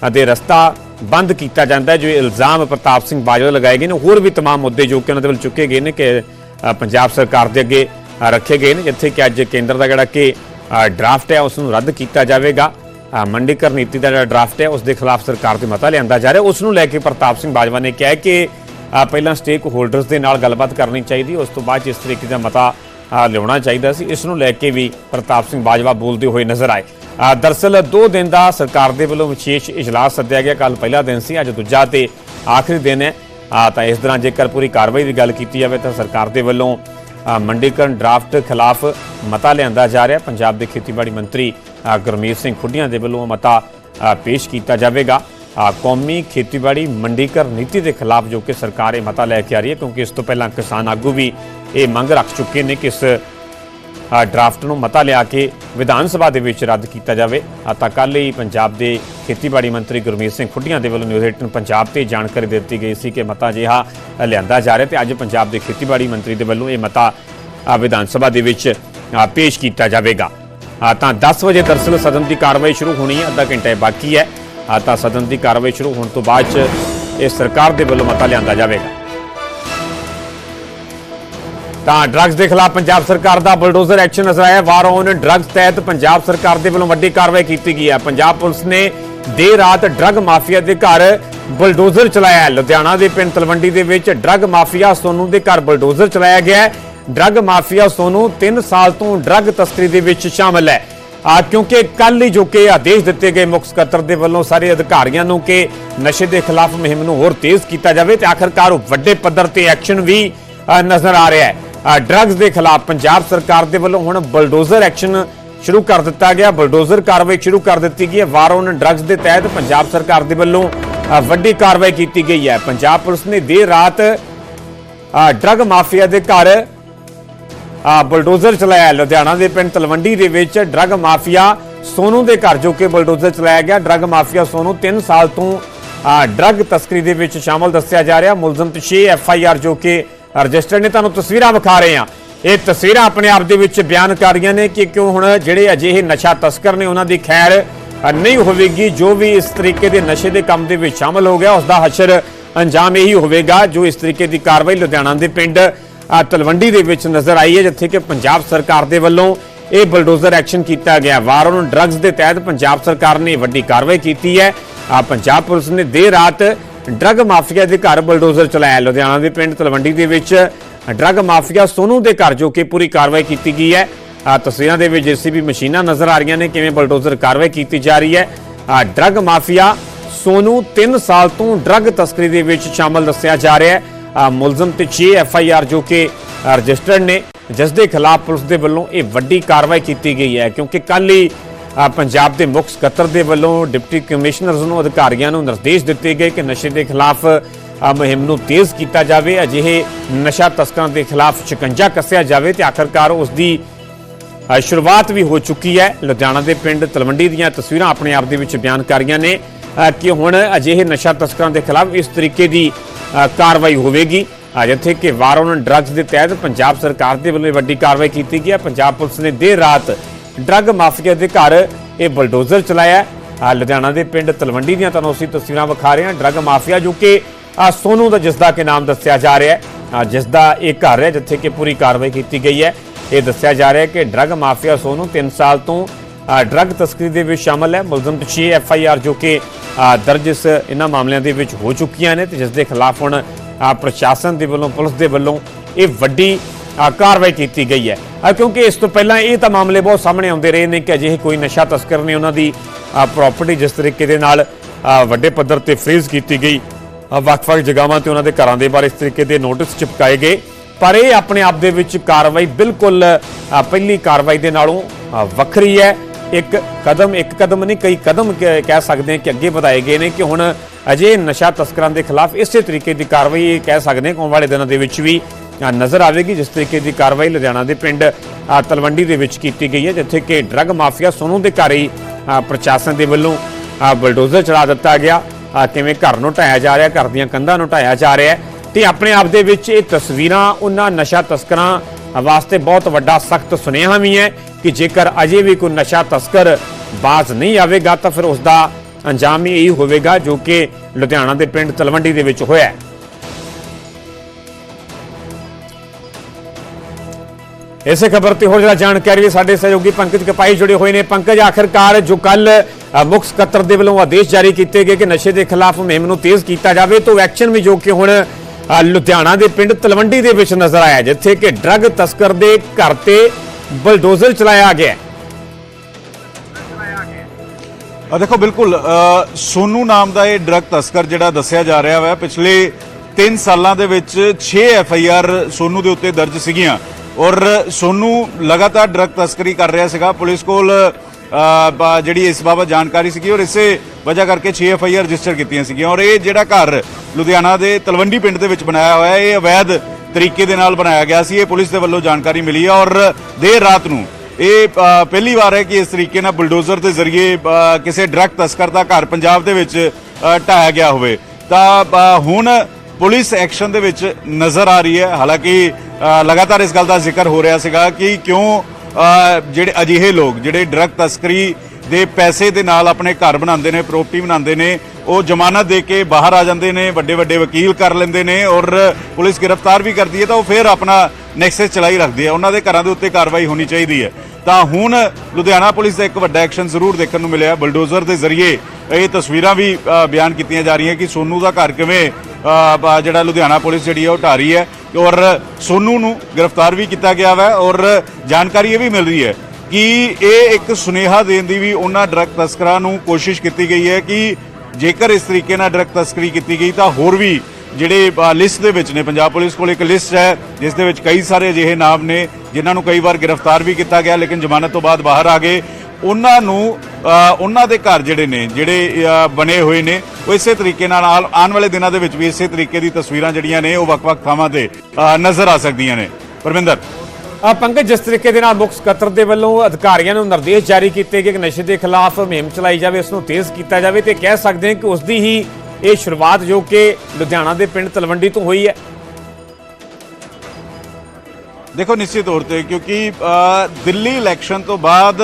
ਅਤੇ ਰਸਤਾ ਬੰਦ ਕੀਤਾ ਜਾਂਦਾ ਹੈ ਜੋ ਇਹ ਇਲਜ਼ਾਮ ਪ੍ਰਤਾਪ ਸਿੰਘ ਬਾਜਵਾ ਲਗਾਏ ਗਏ ਨੇ ਹੋਰ ਵੀ तमाम ਮੁੱਦੇ ਜੋ ਕਿ ਉਹਨਾਂ ਦੇ ਵੱਲ ਚੁੱਕੇ ਗਏ ਨੇ ਕਿ ਅ, ਪੰਜਾਬ ਸਰਕਾਰ ਦੇ ਅੱਗੇ ਅ, ਰੱਖੇ ਗਏ ਨੇ ਜਿੱਥੇ ਕਿ ਅੱਜ ਕੇਂਦਰ ਦਾ ਜਿਹੜਾ ਕਿ ਡਰਾਫਟ ਹੈ ਉਸ ਨੂੰ ਰੱਦ ਕੀਤਾ ਜਾਵੇਗਾ ਅ, ਮੰਡੀਕਰਨ ਨੀਤੀ ਦਾ ਜਿਹੜਾ ਡਰਾਫਟ ਹੈ ਉਸ ਦੇ ਖਿਲਾਫ ਸਰਕਾਰ ਦੇ ਮਤਾ ਲਿਆਂਦਾ ਜਾ ਰਿਹਾ। ਉਸ ਨੂੰ ਲੈ ਕੇ ਪ੍ਰਤਾਪ ਸਿੰਘ ਬਾਜਵਾ ਨੇ ਕਿਹਾ ਕਿ ਪਹਿਲਾਂ ਸਟੇਕ ਹੋਲਡਰਸ ਦੇ ਨਾਲ ਗੱਲਬਾਤ ਕਰਨੀ ਚਾਹੀਦੀ ਉਸ ਤੋਂ ਬਾਅਦ 'ਚ ਇਸ ਤਰੀਕੇ ਦਾ ਮਤਾ ਲਿਆਉਣਾ ਚਾਹੀਦਾ ਸੀ ਇਸ ਨੂੰ ਲੈ ਕੇ ਵੀ ਪ੍ਰਤਾਪ ਸਿੰਘ ਬਾਜਵਾ ਬੋਲਦੇ ਹੋਏ ਨਜ਼ਰ ਆਏ। ਅ, ਦਰਅਸਲ 2 ਦਿਨ ਦਾ ਸਰਕਾਰ ਦੇ ਵੱਲੋਂ ਵਿਸ਼ੇਸ਼ ਇਜਲਾਸ ਸੱਦਿਆ ਗਿਆ। ਕੱਲ ਪਹਿਲਾ ਦਿਨ ਸੀ ਅੱਜ ਦੂਜਾ ਤੇ ਆਖਰੀ ਦਿਨ ਹੈ। ਤਾਂ ਇਸ ਦੌਰਾਨ ਜੇਕਰ ਪੂਰੀ ਕਾਰਵਾਈ ਦੀ ਗੱਲ ਕੀਤੀ ਜਾਵੇ ਤਾਂ ਸਰਕਾਰ ਦੇ ਵੱਲੋਂ ਮੰਡੀਕਰਨ ਡਰਾਫਟ ਖਿਲਾਫ ਮਤਾ ਲਿਆਂਦਾ ਜਾ ਰਿਹਾ। ਪੰਜਾਬ ਦੇ ਖੇਤੀਬਾੜੀ ਮੰਤਰੀ ਗੁਰਮੀਤ ਸਿੰਘ ਖੁੱਡੀਆਂ ਦੇ ਵੱਲੋਂ ਮਤਾ ਪੇਸ਼ ਕੀਤਾ ਜਾਵੇਗਾ। ਕੌਮੀ ਖੇਤੀਬਾੜੀ ਮੰਡੀਕਰਨ ਨੀਤੀ ਦੇ ਖਿਲਾਫ ਜੋ ਕਿ ਸਰਕਾਰ ਇਹ ਮਤਾ ਲੈ ਕੇ ਆ ਰਹੀ ਹੈ, ਕਿਉਂਕਿ ਇਸ ਤੋਂ ਪਹਿਲਾਂ ਕਿਸਾਨ ਆਗੂ ਵੀ ਇਹ ਮੰਗ ਰੱਖ ਚੁੱਕੇ ਨੇ ਕਿ ਇਸ ਡਰਾਫਟ ਨੂੰ ਮਤਾ ਲਿਆ ਕੇ ਵਿਧਾਨ ਸਭਾ ਦੇ ਵਿੱਚ ਰੱਦ ਕੀਤਾ ਜਾਵੇ। ਤਾਂ ਕੱਲ੍ਹ ਹੀ ਪੰਜਾਬ ਦੇ ਖੇਤੀਬਾੜੀ ਮੰਤਰੀ ਗੁਰਮੀਤ ਸਿੰਘ ਖੁੱਡੀਆਂ ਦੇ ਵੱਲੋਂ ਨਿਊਜ਼ 18 ਪੰਜਾਬ ਤੇ ਜਾਣਕਾਰੀ ਦਿੱਤੀ ਗਈ ਸੀ ਕਿ ਮਤਾ ਜਿਹਾ ਲਿਆਂਦਾ ਜਾ ਰਿਹਾ ਤੇ ਅੱਜ ਪੰਜਾਬ ਦੇ ਖੇਤੀਬਾੜੀ ਮੰਤਰੀ ਦੇ ਵੱਲੋਂ ਇਹ ਮਤਾ ਵਿਧਾਨ ਸਭਾ ਦੇ ਵਿੱਚ ਪੇਸ਼ ਕੀਤਾ ਜਾਵੇਗਾ। ਤਾਂ 10 ਵਜੇ ਦਰਸਲ ਸਦਨ ਦੀ ਕਾਰਵਾਈ ਸ਼ੁਰੂ ਹੋਣੀ ਹੈ, ਅੱਧਾ ਘੰਟਾ ਬਾਕੀ ਹੈ। ਤਾਂ ਸਦਨ ਦੀ ਕਾਰਵਾਈ ਸ਼ੁਰੂ ਹੋਣ ਤੋਂ ਬਾਅਦ 'ਚ ਇਹ ਸਰਕਾਰ ਦੇ ਵੱਲੋਂ ਮਤਾ ਲਿਆਂਦਾ ਜਾਵੇਗਾ। ਤਾਂ ਡਰੱਗਸ ਦੇ ਖਿਲਾਫ ਪੰਜਾਬ ਸਰਕਾਰ ਦਾ ਬਲਡੋਜ਼ਰ ਐਕਸ਼ਨ ਨਜ਼ਰ ਆਇਆ। ਵਾਰ ਔਨ ਡਰੱਗਸ ਤਹਿਤ ਪੰਜਾਬ ਸਰਕਾਰ ਦੇ ਵੱਲੋਂ ਵੱਡੀ ਕਾਰਵਾਈ ਕੀਤੀ ਗਈ ਹੈ। ਪੰਜਾਬ ਪੁਲਿਸ ਨੇ ਦੇਰ ਰਾਤ ਡਰੱਗ ਮਾਫੀਆ ਦੇ ਘਰ ਬਲਡੋਜ਼ਰ ਚਲਾਇਆ ਲੁਧਿਆਣਾ ਦੇ ਪਿੰਡ ਤਲਵੰਡੀ ਦੇ ਵਿੱਚ ਡਰੱਗ ਮਾਫੀਆ ਸੋਨੂ ਦੇ ਘਰ ਬਲਡੋਜ਼ਰ ਚਲਾਇਆ ਗਿਆ ਡਰੱਗ ਮਾਫੀਆ ਸੋਨੂੰ 3 ਸਾਲ ਤੋਂ ਡਰੱਗ ਤਸਕਰੀ ਦੇ ਵਿੱਚ ਸ਼ਾਮਲ ਹੈ। ਆ, ਕਿਉਂਕਿ ਕੱਲ ਹੀ ਜੋ ਕਿ ਆਦੇਸ਼ ਦਿੱਤੇ ਗਏ ਮੁੱਖ ਸਕੱਤਰ ਦੇ ਵੱਲੋਂ ਸਾਰੇ ਅਧਿਕਾਰੀਆਂ ਨੂੰ ਕਿ ਨਸ਼ੇ ਦੇ ਖਿਲਾਫ ਮੁਹਿੰਮ ਨੂੰ ਹੋਰ ਤੇਜ਼ ਕੀਤਾ ਜਾਵੇ ਤੇ ਆਖਰਕਾਰ ਉਹ ਵੱਡੇ ਪੱਧਰ ਤੇ ਐਕਸ਼ਨ ਵੀ ਨਜ਼ਰ ਆ ਰਿਹਾ ਹੈ। ਡਰੱਗਸ ਦੇ ਖਿਲਾਫ ਪੰਜਾਬ ਸਰਕਾਰ ਦੇ ਵੱਲੋਂ ਹੁਣ ਬਲਡੋਜ਼ਰ ਐਕਸ਼ਨ ਸ਼ੁਰੂ ਕਰ ਦਿੱਤਾ ਗਿਆ। ਬਲਡੋਜ਼ਰ ਕਾਰਵਾਈ ਸ਼ੁਰੂ ਕਰ ਦਿੱਤੀ ਗਈ ਹੈ। ਵਾਰ ਔਨ ਡਰੱਗਸ ਦੇ ਤਹਿਤ ਪੰਜਾਬ ਸਰਕਾਰ ਦੇ ਵੱਲੋਂ ਵੱਡੀ ਕਾਰਵਾਈ ਕੀਤੀ ਗਈ ਹੈ। ਪੰਜਾਬ ਪੁਲਿਸ ਨੇ ਦੇਰ ਰਾਤ ਡਰੱਗ ਮਾਫੀਆ ਦੇ ਘਰ ਬਲਡੋਜ਼ਰ ਚਲਾਇਆ ਲੁਧਿਆਣਾ ਦੇ ਪਿੰਡ ਤਲਵੰਡੀ ਦੇ ਵਿੱਚ ਡਰੱਗ ਮਾਫੀਆ ਸੋਨੂ ਦੇ ਘਰ ਜੋ ਕਿ ਬਲਡੋਜ਼ਰ ਚਲਾਇਆ ਗਿਆ। ਡਰੱਗ ਮਾਫੀਆ ਸੋਨੂ 3 ਸਾਲ ਤੋਂ ਡਰੱਗ ਤਸਕਰੀ ਦੇ ਵਿੱਚ ਸ਼ਾਮਲ ਦੱਸਿਆ ਜਾ ਰਿਹਾ। ਮੁਲਜ਼ਮ ਤੇ 6 ਐਫ ਆਈ ਆਰ ਜੋ ਕਿ ਰਜਿਸਟਰ ਨੇ ਤੁਹਾਨੂੰ ਤਸਵੀਰਾਂ ਵਿਖਾ ਰਹੇ ਹਾਂ। ਇਹ ਤਸਵੀਰਾਂ ਆਪਣੇ ਆਪ ਦੇ ਵਿੱਚ ਬਿਆਨ ਕਰ ਰਹੀਆਂ ਨੇ ਕਿ ਕਿਉਂ ਹੁਣ ਜਿਹੜੇ ਅਜਿਹੇ ਨਸ਼ਾ ਤਸਕਰ ਨੇ, ਉਹਨਾਂ ਦੀ ਖੈਰ ਨਹੀਂ ਹੋਵੇਗੀ। ਜੋ ਵੀ ਇਸ ਤਰੀਕੇ ਦੇ ਨਸ਼ੇ ਦੇ ਕੰਮ ਦੇ ਵਿੱਚ ਸ਼ਾਮਲ ਹੋ ਗਿਆ ਉਸ ਦਾ ਹਸ਼ਰ ਅੰਜਾਮ ਇਹੀ ਹੋਵੇਗਾ, ਜੋ ਇਸ ਤਰੀਕੇ ਦੀ ਕਾਰਵਾਈ ਲੁਧਿਆਣਾ ਦੇ ਪਿੰਡ ਤਲਵੰਡੀ ਦੇ ਵਿੱਚ ਨਜ਼ਰ ਆਈ ਹੈ, ਜਿੱਥੇ ਕਿ ਪੰਜਾਬ ਸਰਕਾਰ ਦੇ ਵੱਲੋਂ ਇਹ ਬਲਡੋਜ਼ਰ ਐਕਸ਼ਨ ਕੀਤਾ ਗਿਆ। ਵਾਰ ਔਨ ਡਰੱਗਸ ਦੇ ਤਹਿਤ ਪੰਜਾਬ ਸਰਕਾਰ ਨੇ ਵੱਡੀ ਕਾਰਵਾਈ ਕੀਤੀ ਹੈ। ਪੰਜਾਬ ਪੁਲਿਸ ਨੇ ਦੇਰ ਰਾਤ ਡਰੱਗ ਮਾਫੀਆ ਦੇ ਘਰ ਬਲਡੋਜ਼ਰ ਚਲਾਇਆ। ਲੁਧਿਆਣਾ ਦੇ ਪਿੰਡ ਤਲਵੰਡੀ ਦੇ ਵਿੱਚ ਡਰੱਗ ਮਾਫੀਆ ਸੋਨੂ ਦੇ ਘਰ ਜੋ ਕਿ ਪੂਰੀ ਕਾਰਵਾਈ ਕੀਤੀ ਗਈ ਹੈ। ਤਸਵੀਰਾਂ ਦੇ ਵਿੱਚ ਜੀਸੀਬੀ ਮਸ਼ੀਨਾਂ ਨਜ਼ਰ ਆ ਰਹੀਆਂ ਨੇ, ਕਿਵੇਂ ਬਲਡੋਜ਼ਰ ਕਾਰਵਾਈ ਕੀਤੀ ਜਾ ਰਹੀ ਹੈ। ਡਰੱਗ ਮਾਫੀਆ ਸੋਨੂ 3 ਸਾਲ ਤੋਂ ਡਰੱਗ ਤਸਕਰੀ ਦੇ ਵਿੱਚ ਸ਼ਾਮਲ ਦੱਸਿਆ ਜਾ ਰਿਹਾ ਹੈ। ਮੁਲਜ਼ਮ ਤੇ 6 ਐਫ ਆਈ ਆਰ ਜੋ ਕਿ ਰਜਿਸਟਰਡ ਨੇ, ਜਿਸ ਦੇ ਖਿਲਾਫ ਪੁਲਿਸ ਦੇ ਵੱਲੋਂ ਇਹ ਵੱਡੀ ਕਾਰਵਾਈ ਕੀਤੀ ਗਈ ਹੈ, ਕਿਉਂਕਿ ਕੱਲ ਹੀ ਪੰਜਾਬ ਦੇ ਮੁੱਖ ਸਕੱਤਰ ਦੇ ਵੱਲੋਂ ਡਿਪਟੀ ਕਮਿਸ਼ਨਰਸ ਨੂੰ ਅਧਿਕਾਰੀਆਂ ਨੂੰ ਨਿਰਦੇਸ਼ ਦਿੱਤੇ ਗਏ ਕਿ ਨਸ਼ੇ ਦੇ ਖਿਲਾਫ ਮੁਹਿੰਮ ਨੂੰ ਤੇਜ਼ ਕੀਤਾ ਜਾਵੇ, ਅਜਿਹੇ ਨਸ਼ਾ ਤਸਕਰਾਂ ਦੇ ਖਿਲਾਫ ਸ਼ਿਕੰਜਾ ਕੱਸਿਆ ਜਾਵੇ ਤੇ ਆਖਰਕਾਰ ਉਸ ਦੀ ਸ਼ੁਰੂਆਤ ਵੀ ਹੋ ਚੁੱਕੀ ਹੈ। ਲੁਧਿਆਣਾ ਦੇ ਪਿੰਡ ਤਲਵੰਡੀ ਦੀਆਂ ਤਸਵੀਰਾਂ ਆਪਣੇ ਆਪ ਦੇ ਵਿੱਚ ਬਿਆਨ ਕਰ ਰਹੀਆਂ ਨੇ ਕਿ ਹੁਣ ਅਜਿਹੇ ਨਸ਼ਾ ਤਸਕਰਾਂ ਦੇ ਖਿਲਾਫ ਇਸ ਤਰੀਕੇ ਦੀ ਕਾਰਵਾਈ ਹੋਵੇਗੀ। ਜਿੱਥੇ ਕਿ ਵਾਰ ਔਨ ਡਰੱਗਸ ਦੇ ਤਹਿਤ ਪੰਜਾਬ ਸਰਕਾਰ ਦੇ ਵੱਲੋਂ ਵੱਡੀ ਕਾਰਵਾਈ ਕੀਤੀ ਗਈ ਹੈ। ਪੰਜਾਬ ਪੁਲਿਸ ਨੇ ਦੇਰ ਰਾਤ ਡਰੱਗ ਮਾਫੀਆ ਦੇ ਘਰ ਇਹ ਬਲਡੋਜ਼ਰ ਚਲਾਇਆ ਹੈ। ਲੁਧਿਆਣਾ ਦੇ ਪਿੰਡ ਤਲਵੰਡੀ ਦੀਆਂ ਤੁਹਾਨੂੰ ਅਸੀਂ ਤਸਵੀਰਾਂ ਵਿਖਾ ਰਹੇ ਹਾਂ। ਡਰੱਗ ਮਾਫੀਆ ਜੋ ਕਿ ਅ, ਸੋਨੂ ਦਾ ਜਿਸ ਦਾ ਕਿ ਨਾਮ ਦੱਸਿਆ ਜਾ ਰਿਹਾ ਹੈ। ਜਿਸ ਦਾ ਇਹ ਘਰ ਹੈ ਜਿੱਥੇ ਕਿ ਪੂਰੀ ਕਾਰਵਾਈ ਕੀਤੀ ਗਈ ਹੈ। ਇਹ ਦੱਸਿਆ ਜਾ ਰਿਹਾ ਹੈ ਕਿ ਡਰੱਗ ਮਾਫੀਆ ਸੋਨੂ 3 ਸਾਲ ਤੋਂ ਡਰੱਗ ਤਸਕਰੀ ਦੇ ਵਿੱਚ ਸ਼ਾਮਲ ਹੈ। ਮੁਲਜ਼ਮ ਤੇ 6 ਐਫ ਆਈ ਆਰ ਜੋ ਕਿ ਦਰਜ ਇਸ ਇਹਨਾਂ ਮਾਮਲਿਆਂ ਦੇ ਵਿੱਚ ਹੋ ਚੁੱਕੀਆਂ ਨੇ ਤੇ ਜਿਸ ਦੇ ਖਿਲਾਫ ਹੁਣ ਪ੍ਰਸ਼ਾਸਨ ਦੇ ਵੱਲੋਂ, ਪੁਲਿਸ ਦੇ ਵੱਲੋਂ ਇਹ ਵੱਡੀ ਕਾਰਵਾਈ ਕੀਤੀ ਗਈ ਹੈ। ਕਿਉਂਕਿ ਇਸ ਤੋਂ ਪਹਿਲਾਂ ਇਹ ਤਾਂ ਮਾਮਲੇ ਬਹੁਤ ਸਾਹਮਣੇ ਆਉਂਦੇ ਰਹੇ ਨੇ ਕਿ ਅਜਿਹੇ ਕੋਈ ਨਸ਼ਾ ਤਸਕਰ ਨੇ ਉਹਨਾਂ ਦੀ ਪ੍ਰਾਪਰਟੀ ਜਿਸ ਤਰੀਕੇ ਦੇ ਨਾਲ ਵੱਡੇ ਪੱਧਰ ਤੇ ਫ੍ਰੀਜ਼ ਕੀਤੀ ਗਈ। ਵੱਖ-ਵੱਖ ਜਗ੍ਹਾਵਾਂ ਤੇ ਉਹਨਾਂ ਦੇ ਘਰਾਂ ਦੇ ਬਾਰੇ ਇਸ ਤਰੀਕੇ ਦੇ ਨੋਟਿਸ ਚਿਪਕਾਏ ਗਏ। ਪਰ ਇਹ ਆਪਣੇ ਆਪ ਦੇ ਵਿੱਚ ਕਾਰਵਾਈ ਬਿਲਕੁਲ ਪਹਿਲੀ ਕਾਰਵਾਈ ਦੇ ਨਾਲੋਂ ਵੱਖਰੀ ਹੈ। ਇੱਕ ਕਦਮ ਇੱਕ ਕਦਮ ਨਹੀਂ, ਕਈ ਕਦਮ ਕ- ਕਹਿ ਸਕਦੇ ਹਾਂ ਕਿ ਅੱਗੇ ਵਧਾਏ ਗਏ ਨੇ ਕਿ ਹੁਣ ਅਜੇ ਨਸ਼ਾ ਤਸਕਰਾਂ ਦੇ ਖਿਲਾਫ ਇਸੇ ਤਰੀਕੇ ਦੀ ਕਾਰਵਾਈ ਇਹ ਕਹਿ ਸਕਦੇ ਹਾਂ ਕਿ ਆਉਣ ਵਾਲੇ ਦਿਨਾਂ ਦੇ ਵਿੱਚ ਵੀ ਨਜ਼ਰ ਆਵੇਗੀ, ਜਿਸ ਤਰੀਕੇ ਦੀ ਕਾਰਵਾਈ ਲੁਧਿਆਣਾ ਦੇ ਪਿੰਡ ਤਲਵੰਡੀ ਦੇ ਵਿੱਚ ਕੀਤੀ ਗਈ ਹੈ, ਜਿੱਥੇ ਕਿ ਡਰੱਗ ਮਾਫੀਆ ਸੋਨੂ ਦੇ ਘਰ ਹੀ ਪ੍ਰਸ਼ਾਸਨ ਦੇ ਵੱਲੋਂ ਬਲਡੋਜ਼ਰ ਚਲਾ ਦਿੱਤਾ ਗਿਆ। ਕਿਵੇਂ ਘਰ ਨੂੰ ਢਾਇਆ ਜਾ ਰਿਹਾ, ਘਰ ਦੀਆਂ ਕੰਧਾਂ ਨੂੰ ਢਾਇਆ ਜਾ ਰਿਹਾ ਹੈ। ਤੇ ਆਪਣੇ ਆਪ ਦੇ ਵਿੱਚ ਇਹ ਤਸਵੀਰਾਂ, ਉਹਨਾਂ ਨਸ਼ਾ ਤਸਕਰਾਂ ਵਾਸਤੇ ਬਹੁਤ ਵੱਡਾ ਸਖਤ ਸੁਨੇਹਾ ਵੀ ਹੈ ਕਿ ਜੇਕਰ ਅਜੇ ਵੀ ਕੋਈ ਨਸ਼ਾ ਤਸਕਰ ਬਾਜ਼ ਨਹੀਂ ਆਵੇਗਾ, ਤਾਂ ਫਿਰ ਉਸ ਦਾ ਅੰਜਾਮ ਹੀ ਇਹੀ ਹੋਵੇਗਾ ਜੋ ਕਿ ਲੁਧਿਆਣਾ ਦੇ ਪਿੰਡ ਤਲਵੰਡੀ ਦੇ ਵਿੱਚ ਹੋਇਆ ਹੈ। ਇਸੇ ਖਬਰ ਤੇ ਹੋਰ ਜਿਹੜਾ ਜਾਣਕਾਰੀ ਲਈ ਸਾਡੇ ਸਹਿਯੋਗੀ ਪੰਕਜ ਕਪਾਈ ਜੁੜੇ ਹੋਏ ਨੇ। ਪੰਕਜ, ਆਖਰਕਾਰ ਜੋ ਕੱਲ ਮੁੱਖ ਸਕੱਤਰ ਦੇ ਵੱਲੋਂ ਆਦੇਸ਼ ਜਾਰੀ ਕੀਤੇ ਗਏ ਕਿ ਨਸ਼ੇ ਦੇ ਖਿਲਾਫ ਮੁਹਿੰਮ ਨੂੰ ਤੇਜ਼ ਕੀਤਾ ਜਾਵੇ, ਤਾਂ ਐਕਸ਼ਨ ਵੀ ਜੋ ਕਿ ਹੁਣ ਲੁਧਿਆਣਾ ਦੇ ਪਿੰਡ ਤਲਵੰਡੀ ਦੇ ਵਿੱਚ ਨਜ਼ਰ ਆਇਆ ਜਿੱਥੇ ਕਿ ਡਰੱਗ ਤਸਕਰ ਦੇ ਘਰ ਤੇ ਬਲਡੋਜ਼ਰ ਚਲਾਇਆ ਗਿਆ। ਆ ਦੇਖੋ ਬਿਲਕੁਲ ਅ, ਸੋਨੂ ਨਾਮ ਦਾ ਇਹ ਡਰੱਗ ਤਸਕਰ ਜਿਹੜਾ ਦੱਸਿਆ ਜਾ ਰਿਹਾ ਹੈ ਪਿਛਲੇ 3 ਸਾਲਾਂ ਦੇ ਵਿੱਚ 6 ਐਫ ਆਈ ਆਰ ਸੋਨੂ ਦੇ ਉੱਤੇ ਦਰਜ ਸੀਗੀਆਂ। ਔਰ ਸੋਨੂ ਲਗਾਤਾਰ ਡਰੱਗ ਤਸਕਰੀ ਕਰ ਰਿਹਾ ਸੀਗਾ। ਪੁਲਿਸ ਕੋਲ ਜਿਹੜੀ ਇਸ ਬਾਬਤ ਜਾਣਕਾਰੀ ਸੀਗੀ ਔਰ ਇਸੇ ਵਜ੍ਹਾ ਕਰਕੇ 6 ਐਫ ਆਈ ਆਰ ਰਜਿਸਟਰ ਕੀਤੀਆਂ ਸੀਗੀਆਂ ਔਰ ਇਹ ਜਿਹੜਾ ਘਰ ਲੁਧਿਆਣਾ ਦੇ ਤਲਵੰਡੀ ਪਿੰਡ ਦੇ ਵਿੱਚ ਬਣਾਇਆ ਹੋਇਆ ਇਹ ਅਵੈਧ ਤਰੀਕੇ ਦੇ ਨਾਲ ਬਣਾਇਆ ਗਿਆ ਸੀ, ਇਹ ਪੁਲਿਸ ਦੇ ਵੱਲੋਂ ਜਾਣਕਾਰੀ ਮਿਲੀ ਹੈ ਔਰ ਦੇਰ ਰਾਤ ਨੂੰ ਇਹ ਪਹਿਲੀ ਵਾਰ ਹੈ ਕਿ ਇਸ ਤਰੀਕੇ ਨਾਲ ਬੁਲਡੋਜ਼ਰ ਦੇ ਜ਼ਰੀਏ ਕਿਸੇ ਡਰੱਗ ਤਸਕਰ ਦਾ ਘਰ ਪੰਜਾਬ ਦੇ ਵਿੱਚ ਢਾਇਆ ਗਿਆ ਹੋਵੇ। ਤਾਂ ਹੁਣ ਪੁਲਿਸ ਐਕਸ਼ਨ ਦੇ ਵਿੱਚ ਨਜ਼ਰ ਆ ਰਹੀ ਹੈ। ਹਾਲਾਂਕਿ ਲਗਾਤਾਰ ਇਸ ਗੱਲ ਦਾ ਜ਼ਿਕਰ ਹੋ ਰਿਹਾ ਸੀਗਾ ਕਿ ਕਿਉਂ ਜਿਹੜੇ ਅਜਿਹੇ ਲੋਕ, ਜਿਹੜੇ ਡਰੱਗ ਤਸਕਰੀ ਦੇ ਪੈਸੇ ਦੇ ਨਾਲ ਆਪਣੇ ਘਰ ਬਣਾਉਂਦੇ ਨੇ ਪ੍ਰਾਪਰਟੀ ਬਣਾਉਂਦੇ ਨੇ, ਉਹ ਜ਼ਮਾਨਤ ਦੇ ਕੇ ਬਾਹਰ ਆ ਜਾਂਦੇ ਨੇ ਵੱਡੇ ਵੱਡੇ ਵਕੀਲ ਕਰ ਲੈਂਦੇ ਨੇ ਔਰ ਪੁਲਿਸ ਗ੍ਰਿਫਤਾਰ ਵੀ ਕਰਦੀ ਹੈ ਤਾਂ ਉਹ ਫਿਰ ਆਪਣਾ ਨੈਕਸਸ ਚਲਾਈ ਰੱਖਦੀ ਹੈ। ਉਹਨਾਂ ਦੇ ਘਰਾਂ ਦੇ ਉੱਤੇ ਕਾਰਵਾਈ ਹੋਣੀ ਚਾਹੀਦੀ ਹੈ। ਤਾਂ ਹੁਣ ਲੁਧਿਆਣਾ ਪੁਲਿਸ ਦਾ ਇੱਕ ਵੱਡਾ ਐਕਸ਼ਨ ਜ਼ਰੂਰ ਦੇਖਣ ਨੂੰ ਮਿਲਿਆ। ਬਲਡੋਜ਼ਰ ਦੇ ਜ਼ਰੀਏ ਇਹ ਤਸਵੀਰਾਂ ਵੀ ਬਿਆਨ ਕੀਤੀਆਂ ਜਾ ਰਹੀਆਂ ਕਿ ਸੋਨੂ ਦਾ ਘਰ ਕਿਵੇਂ ਜਿਹੜਾ ਲੁਧਿਆਣਾ ਪੁਲਿਸ ਜਿਹੜੀ ਹੈ ਉਹ ਢਾ ਰਹੀ ਹੈ। ਔਰ ਸੋਨੂ ਨੂੰ ਗ੍ਰਿਫਤਾਰ ਵੀ ਕੀਤਾ ਗਿਆ ਵਾ ਔਰ ਜਾਣਕਾਰੀ ਇਹ ਵੀ ਮਿਲ ਰਹੀ ਹੈ ਕਿ ਇਹ ਇੱਕ ਸੁਨੇਹਾ ਦੇਣ ਦੀ ਵੀ ਉਹਨਾਂ ਡਰੱਗ ਤਸਕਰਾਂ ਨੂੰ ਕੋਸ਼ਿਸ਼ ਕੀਤੀ ਗਈ ਹੈ ਕਿ ਜੇਕਰ ਇਸ ਤਰੀਕੇ ਨਾਲ ਡਰੱਗ ਤਸਕਰੀ ਕੀਤੀ ਗਈ ਤਾਂ ਹੋਰ ਵੀ ਜਿਹੜੇ ਲਿਸਟ ਦੇ ਵਿੱਚ ਨੇ, ਪੰਜਾਬ ਪੁਲਿਸ ਕੋਲ ਇੱਕ ਲਿਸਟ ਹੈ, ਜਿਸ ਦੇ ਵਿੱਚ ਕਈ ਸਾਰੇ ਅਜਿਹੇ ਨਾਮ ਨੇ, ਜਿਨ੍ਹਾਂ ਨੂੰ ਕਈ ਵਾਰ ਗ੍ਰਿਫਤਾਰ ਵੀ ਕੀਤਾ ਗਿਆ, ਲੇਕਿਨ ਜ਼ਮਾਨਤ ਤੋਂ ਬਾਅਦ ਬਾਹਰ ਆ ਗਏ। ਉਹਨਾਂ ਨੂੰ ਉਹਨਾਂ ਦੇ ਘਰ ਜਿਹੜੇ ਨੇ, ਜਿਹੜੇ ਬਣੇ ਹੋਏ ਨੇ, ਉਹ ਇਸੇ ਤਰੀਕੇ ਨਾਲ ਆਲ- ਆਉਣ ਵਾਲੇ ਦਿਨਾਂ ਦੇ ਵਿੱਚ ਵੀ ਇਸੇ ਤਰੀਕੇ ਦੀ ਤਸਵੀਰਾਂ ਜਿਹੜੀਆਂ ਨੇ, ਉਹ ਵੱਖ-ਵੱਖ ਥਾਵਾਂ ਤੇ ਨਜ਼ਰ ਆ ਸਕਦੀਆਂ ਨੇ। ਪਰਮਿੰਦਰ। ਆ ਪੰਕਜ ਜਿਸ ਤਰੀਕੇ ਦੇ ਨਾਲ ਮੁੱਖ ਸਕੱਤਰ ਦੇ ਵੱਲੋਂ ਅਧਿਕਾਰੀਆਂ ਨੂੰ ਨਿਰਦੇਸ਼ ਜਾਰੀ ਕੀਤੇ ਗਏ ਕਿ ਨਸ਼ੇ ਦੇ ਖਿਲਾਫ ਮੁਹਿੰਮ ਚਲਾਈ ਜਾਵੇ, ਉਸ ਨੂੰ ਤੇਜ਼ ਕੀਤਾ ਜਾਵੇ ਤੇ ਕਹਿ ਸਕਦੇ ਹਾਂ ਕਿ ਉਸ ਦੀ ਹੀ ਇਹ ਸ਼ੁਰੂਆਤ ਜੋ ਕਿ ਲੁਧਿਆਣਾ ਦੇ ਪਿੰਡ ਤਲਵੰਡੀ ਤੋਂ ਹੋਈ ਹੈ। ਦੇਖੋ, ਨਿਸ਼ਚਿਤ ਤੌਰ ਤੇ ਕਿਉਂਕਿ ਦਿੱਲੀ ਇਲੈਕਸ਼ਨ ਤੋਂ ਬਾਅਦ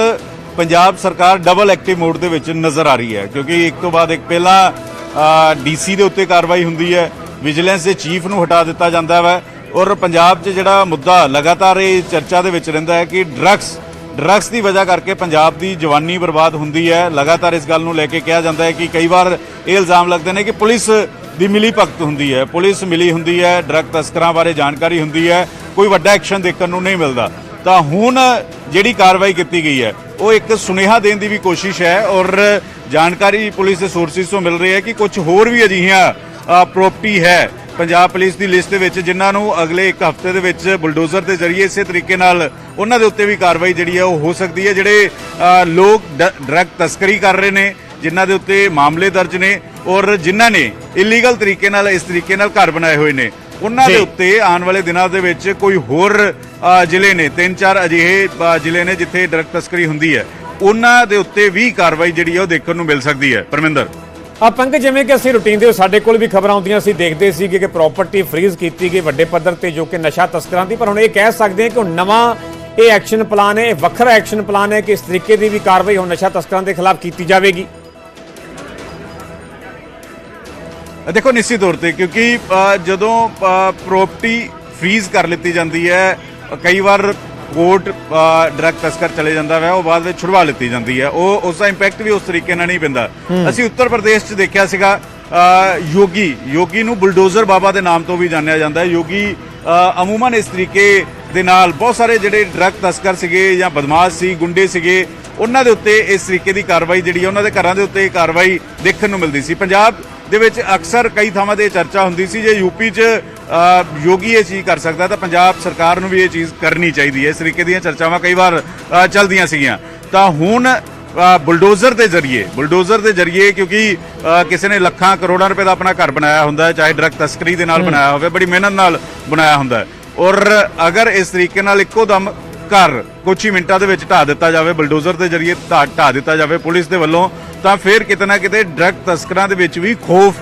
ਪੰਜਾਬ ਸਰਕਾਰ ਡਬਲ ਐਕਟਿਵ ਮੋਡ ਦੇ ਵਿੱਚ ਨਜ਼ਰ ਆ ਰਹੀ ਹੈ। ਕਿਉਂਕਿ ਇੱਕ ਤੋਂ ਬਾਅਦ ਇੱਕ ਪਹਿਲਾਂ ਡੀਸੀ ਦੇ ਉੱਤੇ ਕਾਰਵਾਈ ਹੁੰਦੀ ਹੈ, ਵਿਜੀਲੈਂਸ ਦੇ ਚੀਫ ਨੂੰ ਹਟਾ ਦਿੱਤਾ ਜਾਂਦਾ ਹੈ। ਔਰ ਪੰਜਾਬ 'ਚ ਜਿਹੜਾ ਮੁੱਦਾ ਲਗਾਤਾਰ ਇਹ ਚਰਚਾ ਦੇ ਵਿੱਚ ਰਹਿੰਦਾ ਹੈ ਕਿ ਡਰੱਗਸ ਡਰੱਗਸ ਦੀ ਵਜ੍ਹਾ ਕਰਕੇ ਪੰਜਾਬ ਦੀ ਜਵਾਨੀ ਬਰਬਾਦ ਹੁੰਦੀ ਹੈ। ਲਗਾਤਾਰ ਇਸ ਗੱਲ ਨੂੰ ਲੈ ਕੇ ਕਿਹਾ ਜਾਂਦਾ ਹੈ ਕਿ ਕਈ ਵਾਰ ਇਹ ਇਲਜ਼ਾਮ ਲੱਗਦੇ ਨੇ ਕਿ ਪੁਲਿਸ ਦੀ ਮਿਲੀ ਭਗਤ ਹੁੰਦੀ ਹੈ। ਪੁਲਿਸ ਮਿਲੀ ਹੁੰਦੀ ਹੈ, ਡਰੱਗ ਤਸਕਰਾਂ ਬਾਰੇ ਜਾਣਕਾਰੀ ਹੁੰਦੀ ਹੈ। ਕੋਈ ਵੱਡਾ ਐਕਸ਼ਨ ਦੇਖਣ ਨੂੰ ਨਹੀਂ ਮਿਲਦਾ। ਤਾਂ ਹੁਣ ਜਿਹੜੀ ਕਾਰਵਾਈ ਕੀਤੀ ਗਈ ਹੈ, ਉਹ ਇੱਕ ਸੁਨੇਹਾ ਦੇਣ ਦੀ ਵੀ ਕੋਸ਼ਿਸ਼ ਹੈ ਔਰ ਜਾਣਕਾਰੀ ਪੁਲਿਸ ਦੇ ਸੋਰਸਿਸ ਤੋਂ ਮਿਲ ਰਹੀ ਹੈ ਕਿ ਕੁਝ ਹੋਰ ਵੀ ਅਜਿਹੀਆਂ ਪ੍ਰਾਪਰਟੀ ਹੈ। ਪੰਜਾਬ ਪੁਲਿਸ ਦੀ ਲਿਸਟ ਦੇ ਵਿੱਚ ਜਿਨ੍ਹਾਂ ਨੂੰ ਅਗਲੇ ਇੱਕ ਹਫ਼ਤੇ ਦੇ ਵਿੱਚ ਬੁਲਡੋਜ਼ਰ ਦੇ ਜ਼ਰੀਏ ਇਸੇ ਤਰੀਕੇ ਨਾਲ ਉਹਨਾਂ ਦੇ ਉੱਤੇ ਵੀ ਕਾਰਵਾਈ ਜਿਹੜੀ ਹੈ ਉਹ ਹੋ ਸਕਦੀ ਹੈ। ਜਿਹੜੇ ਲੋਕ ਡਰੱਗ ਤਸਕਰੀ ਕਰ ਰਹੇ ਨੇ ਜਿਨ੍ਹਾਂ ਦੇ ਉੱਤੇ ਮਾਮਲੇ ਦਰਜ ਨੇ ਔਰ ਜਿਨ੍ਹਾਂ ਨੇ ਇਲੀਗਲ ਤਰੀਕੇ ਨਾਲ ਇਸ ਤਰੀਕੇ ਨਾਲ ਘਰ ਬਣਾਏ ਹੋਏ ਨੇ ਉਹਨਾਂ ਦੇ। ਉੱਤੇ ਆਉਣ ਵਾਲੇ ਦਿਨਾਂ ਦੇ ਵਿੱਚ ਕੋਈ ਹੋਰ ਜ਼ਿਲ੍ਹੇ ਨੇ ਤਿੰਨ ਚਾਰ ਅਜਿਹੇ ਜ਼ਿਲ੍ਹੇ ਨੇ ਜਿੱਥੇ ਡਰੱਗ ਤਸਕਰੀ ਹੁੰਦੀ ਹੈ ਉਹਨਾਂ ਦੇ ਉੱਤੇ ਵੀ ਕਾਰਵਾਈ ਜਿਹੜੀ ਹੈ ਉਹ ਦੇਖਣ ਨੂੰ ਮਿਲ ਸਕਦੀ ਹੈ। ਪਰਮਿੰਦਰ। ਆ ਪੰਕਜ, ਜਿਵੇਂ ਕਿ ਅਸੀਂ ਰੁਟੀਨ ਦੇ ਸਾਡੇ ਕੋਲ ਵੀ ਖਬਰਾਂ ਆਉਂਦੀਆਂ ਸੀ, ਦੇਖਦੇ ਸੀ ਕਿ ਪ੍ਰਾਪਰਟੀ ਫ੍ਰੀਜ਼ ਕੀਤੀ ਗਈ ਵੱਡੇ ਪੱਧਰ ਤੇ, ਜੋ ਕਿ ਨਸ਼ਾ ਤਸਕਰਾਂ ਦੀ, ਪਰ ਹੁਣ ਇਹ ਕਹਿ ਸਕਦੇ ਹਾਂ ਕਿ ਹੁਣ ਨਵਾਂ ਇਹ ਐਕਸ਼ਨ ਪਲਾਨ ਹੈ, ਇਹ ਵੱਖਰਾ ਐਕਸ਼ਨ ਪਲਾਨ ਹੈ ਕਿ ਇਸ ਤਰੀਕੇ ਦੀ ਵੀ ਕਾਰਵਾਈ ਹੁਣ ਨਸ਼ਾ ਤਸਕਰਾਂ ਦੇ ਖਿਲਾਫ ਕੀਤੀ ਜਾਵੇਗੀ। ਦੇਖੋ ਨਿਸ਼ਚਿਤ ਤੌਰ ਤੇ, ਕਿਉਂਕਿ ਜਦੋਂ ਪ੍ਰਾਪਰਟੀ ਫ੍ਰੀਜ਼ ਕਰ ਲਿੱਤੀ ਜਾਂਦੀ ਹੈ ਕਈ ਵਾਰ ਕੋਰਟ ਡਰੱਗ ਤਸਕਰ ਚਲੇ ਜਾਂਦਾ ਹੈ ਉਹ ਬਾਅਦ ਵਿੱਚ ਛੁਡਵਾ ਲਿੱਤੀ ਜਾਂਦੀ ਹੈ। ਉਹ ਉਸ ਦਾ ਇੰਪੈਕਟ ਵੀ ਉਸ ਤਰੀਕੇ ਨਾਲ ਨਹੀਂ ਪੈਂਦਾ। ਅਸੀਂ ਉੱਤਰ ਪ੍ਰਦੇਸ਼ 'ਚ ਦੇਖਿਆ ਸੀਗਾ ਯੋਗੀ ਯੋਗੀ ਨੂੰ ਬੁਲਡੋਜ਼ਰ ਬਾਬਾ ਦੇ ਨਾਮ ਤੋਂ ਵੀ ਜਾਣਿਆ ਜਾਂਦਾ ਹੈ। ਯੋਗੀ ਅਮੂਮਨ ਇਸ ਤਰੀਕੇ ਦੇ ਨਾਲ ਬਹੁਤ ਸਾਰੇ ਜਿਹੜੇ ਡਰੱਗ ਤਸਕਰ ਸੀਗੇ ਜਾਂ ਬਦਮਾਸ਼ ਸੀ ਗੁੰਡੇ ਸੀਗੇ ਉਹਨਾਂ ਦੇ ਉੱਤੇ ਇਸ ਤਰੀਕੇ ਦੀ ਕਾਰਵਾਈ ਜਿਹੜੀ ਹੈ ਉਹਨਾਂ ਦੇ ਘਰਾਂ ਦੇ ਉੱਤੇ ਇਹ ਕਾਰਵਾਈ ਦੇਖਣ ਨੂੰ ਮਿਲਦੀ ਸੀ। ਪੰਜਾਬ ਦੇ ਵਿੱਚ ਅਕਸਰ ਕਈ ਥਾਵਾਂ ਤੇ ਚਰਚਾ ਹੁੰਦੀ ਸੀ ਜੇ ਯੂਪੀ 'ਚ ਯੋਗੀ ਇਹ ਚੀਜ਼ ਕਰ ਸਕਦਾ ਤਾਂ ਪੰਜਾਬ ਸਰਕਾਰ ਨੂੰ ਵੀ ਇਹ ਚੀਜ਼ ਕਰਨੀ ਚਾਹੀਦੀ ਹੈ। ਇਸ ਤਰੀਕੇ ਦੀਆਂ ਚਰਚਾਵਾਂ ਕਈ ਵਾਰ ਚੱਲਦੀਆਂ ਸੀਗੀਆਂ। ਤਾਂ ਹੁਣ ਬੁਲਡੋਜ਼ਰ ਦੇ ਜ਼ਰੀਏ ਬੁਲਡੋਜ਼ਰ ਦੇ ਜ਼ਰੀਏ ਕਿਉਂਕਿ ਕਿਸੇ ਨੇ ਲੱਖਾਂ ਕਰੋੜਾਂ ਰੁਪਏ ਦਾ ਆਪਣਾ ਘਰ ਬਣਾਇਆ ਹੁੰਦਾ ਹੈ ਚਾਹੇ ਡਰੱਗ ਤਸਕਰੀ ਦੇ ਨਾਲ ਬਣਾਇਆ ਹੋਵੇ ਬੜੀ ਮਿਹਨਤ ਨਾਲ ਬਣਾਇਆ ਹੁੰਦਾ ਹੈ। ਔਰ ਅਗਰ ਇਸ ਤਰੀਕੇ ਨਾਲ ਇੱਕੋ ਦਮ ਘਰ ਕੁਝ ਹੀ ਮਿੰਟਾਂ ਦੇ ਵਿੱਚ ਢਾ ਦਿੱਤਾ ਜਾਵੇ ਬਲਡੋਜ਼ਰ ਦੇ ਜ਼ਰੀਏ ਢਾ ਢਾ ਦਿੱਤਾ ਜਾਵੇ ਪੁਲਿਸ ਦੇ ਵੱਲੋਂ ਤਾਂ ਫਿਰ ਕਿਤੇ ਨਾ ਕਿਤੇ ਡਰੱਗ ਤਸਕਰਾਂ ਦੇ ਵਿੱਚ ਵੀ ਖੋਫ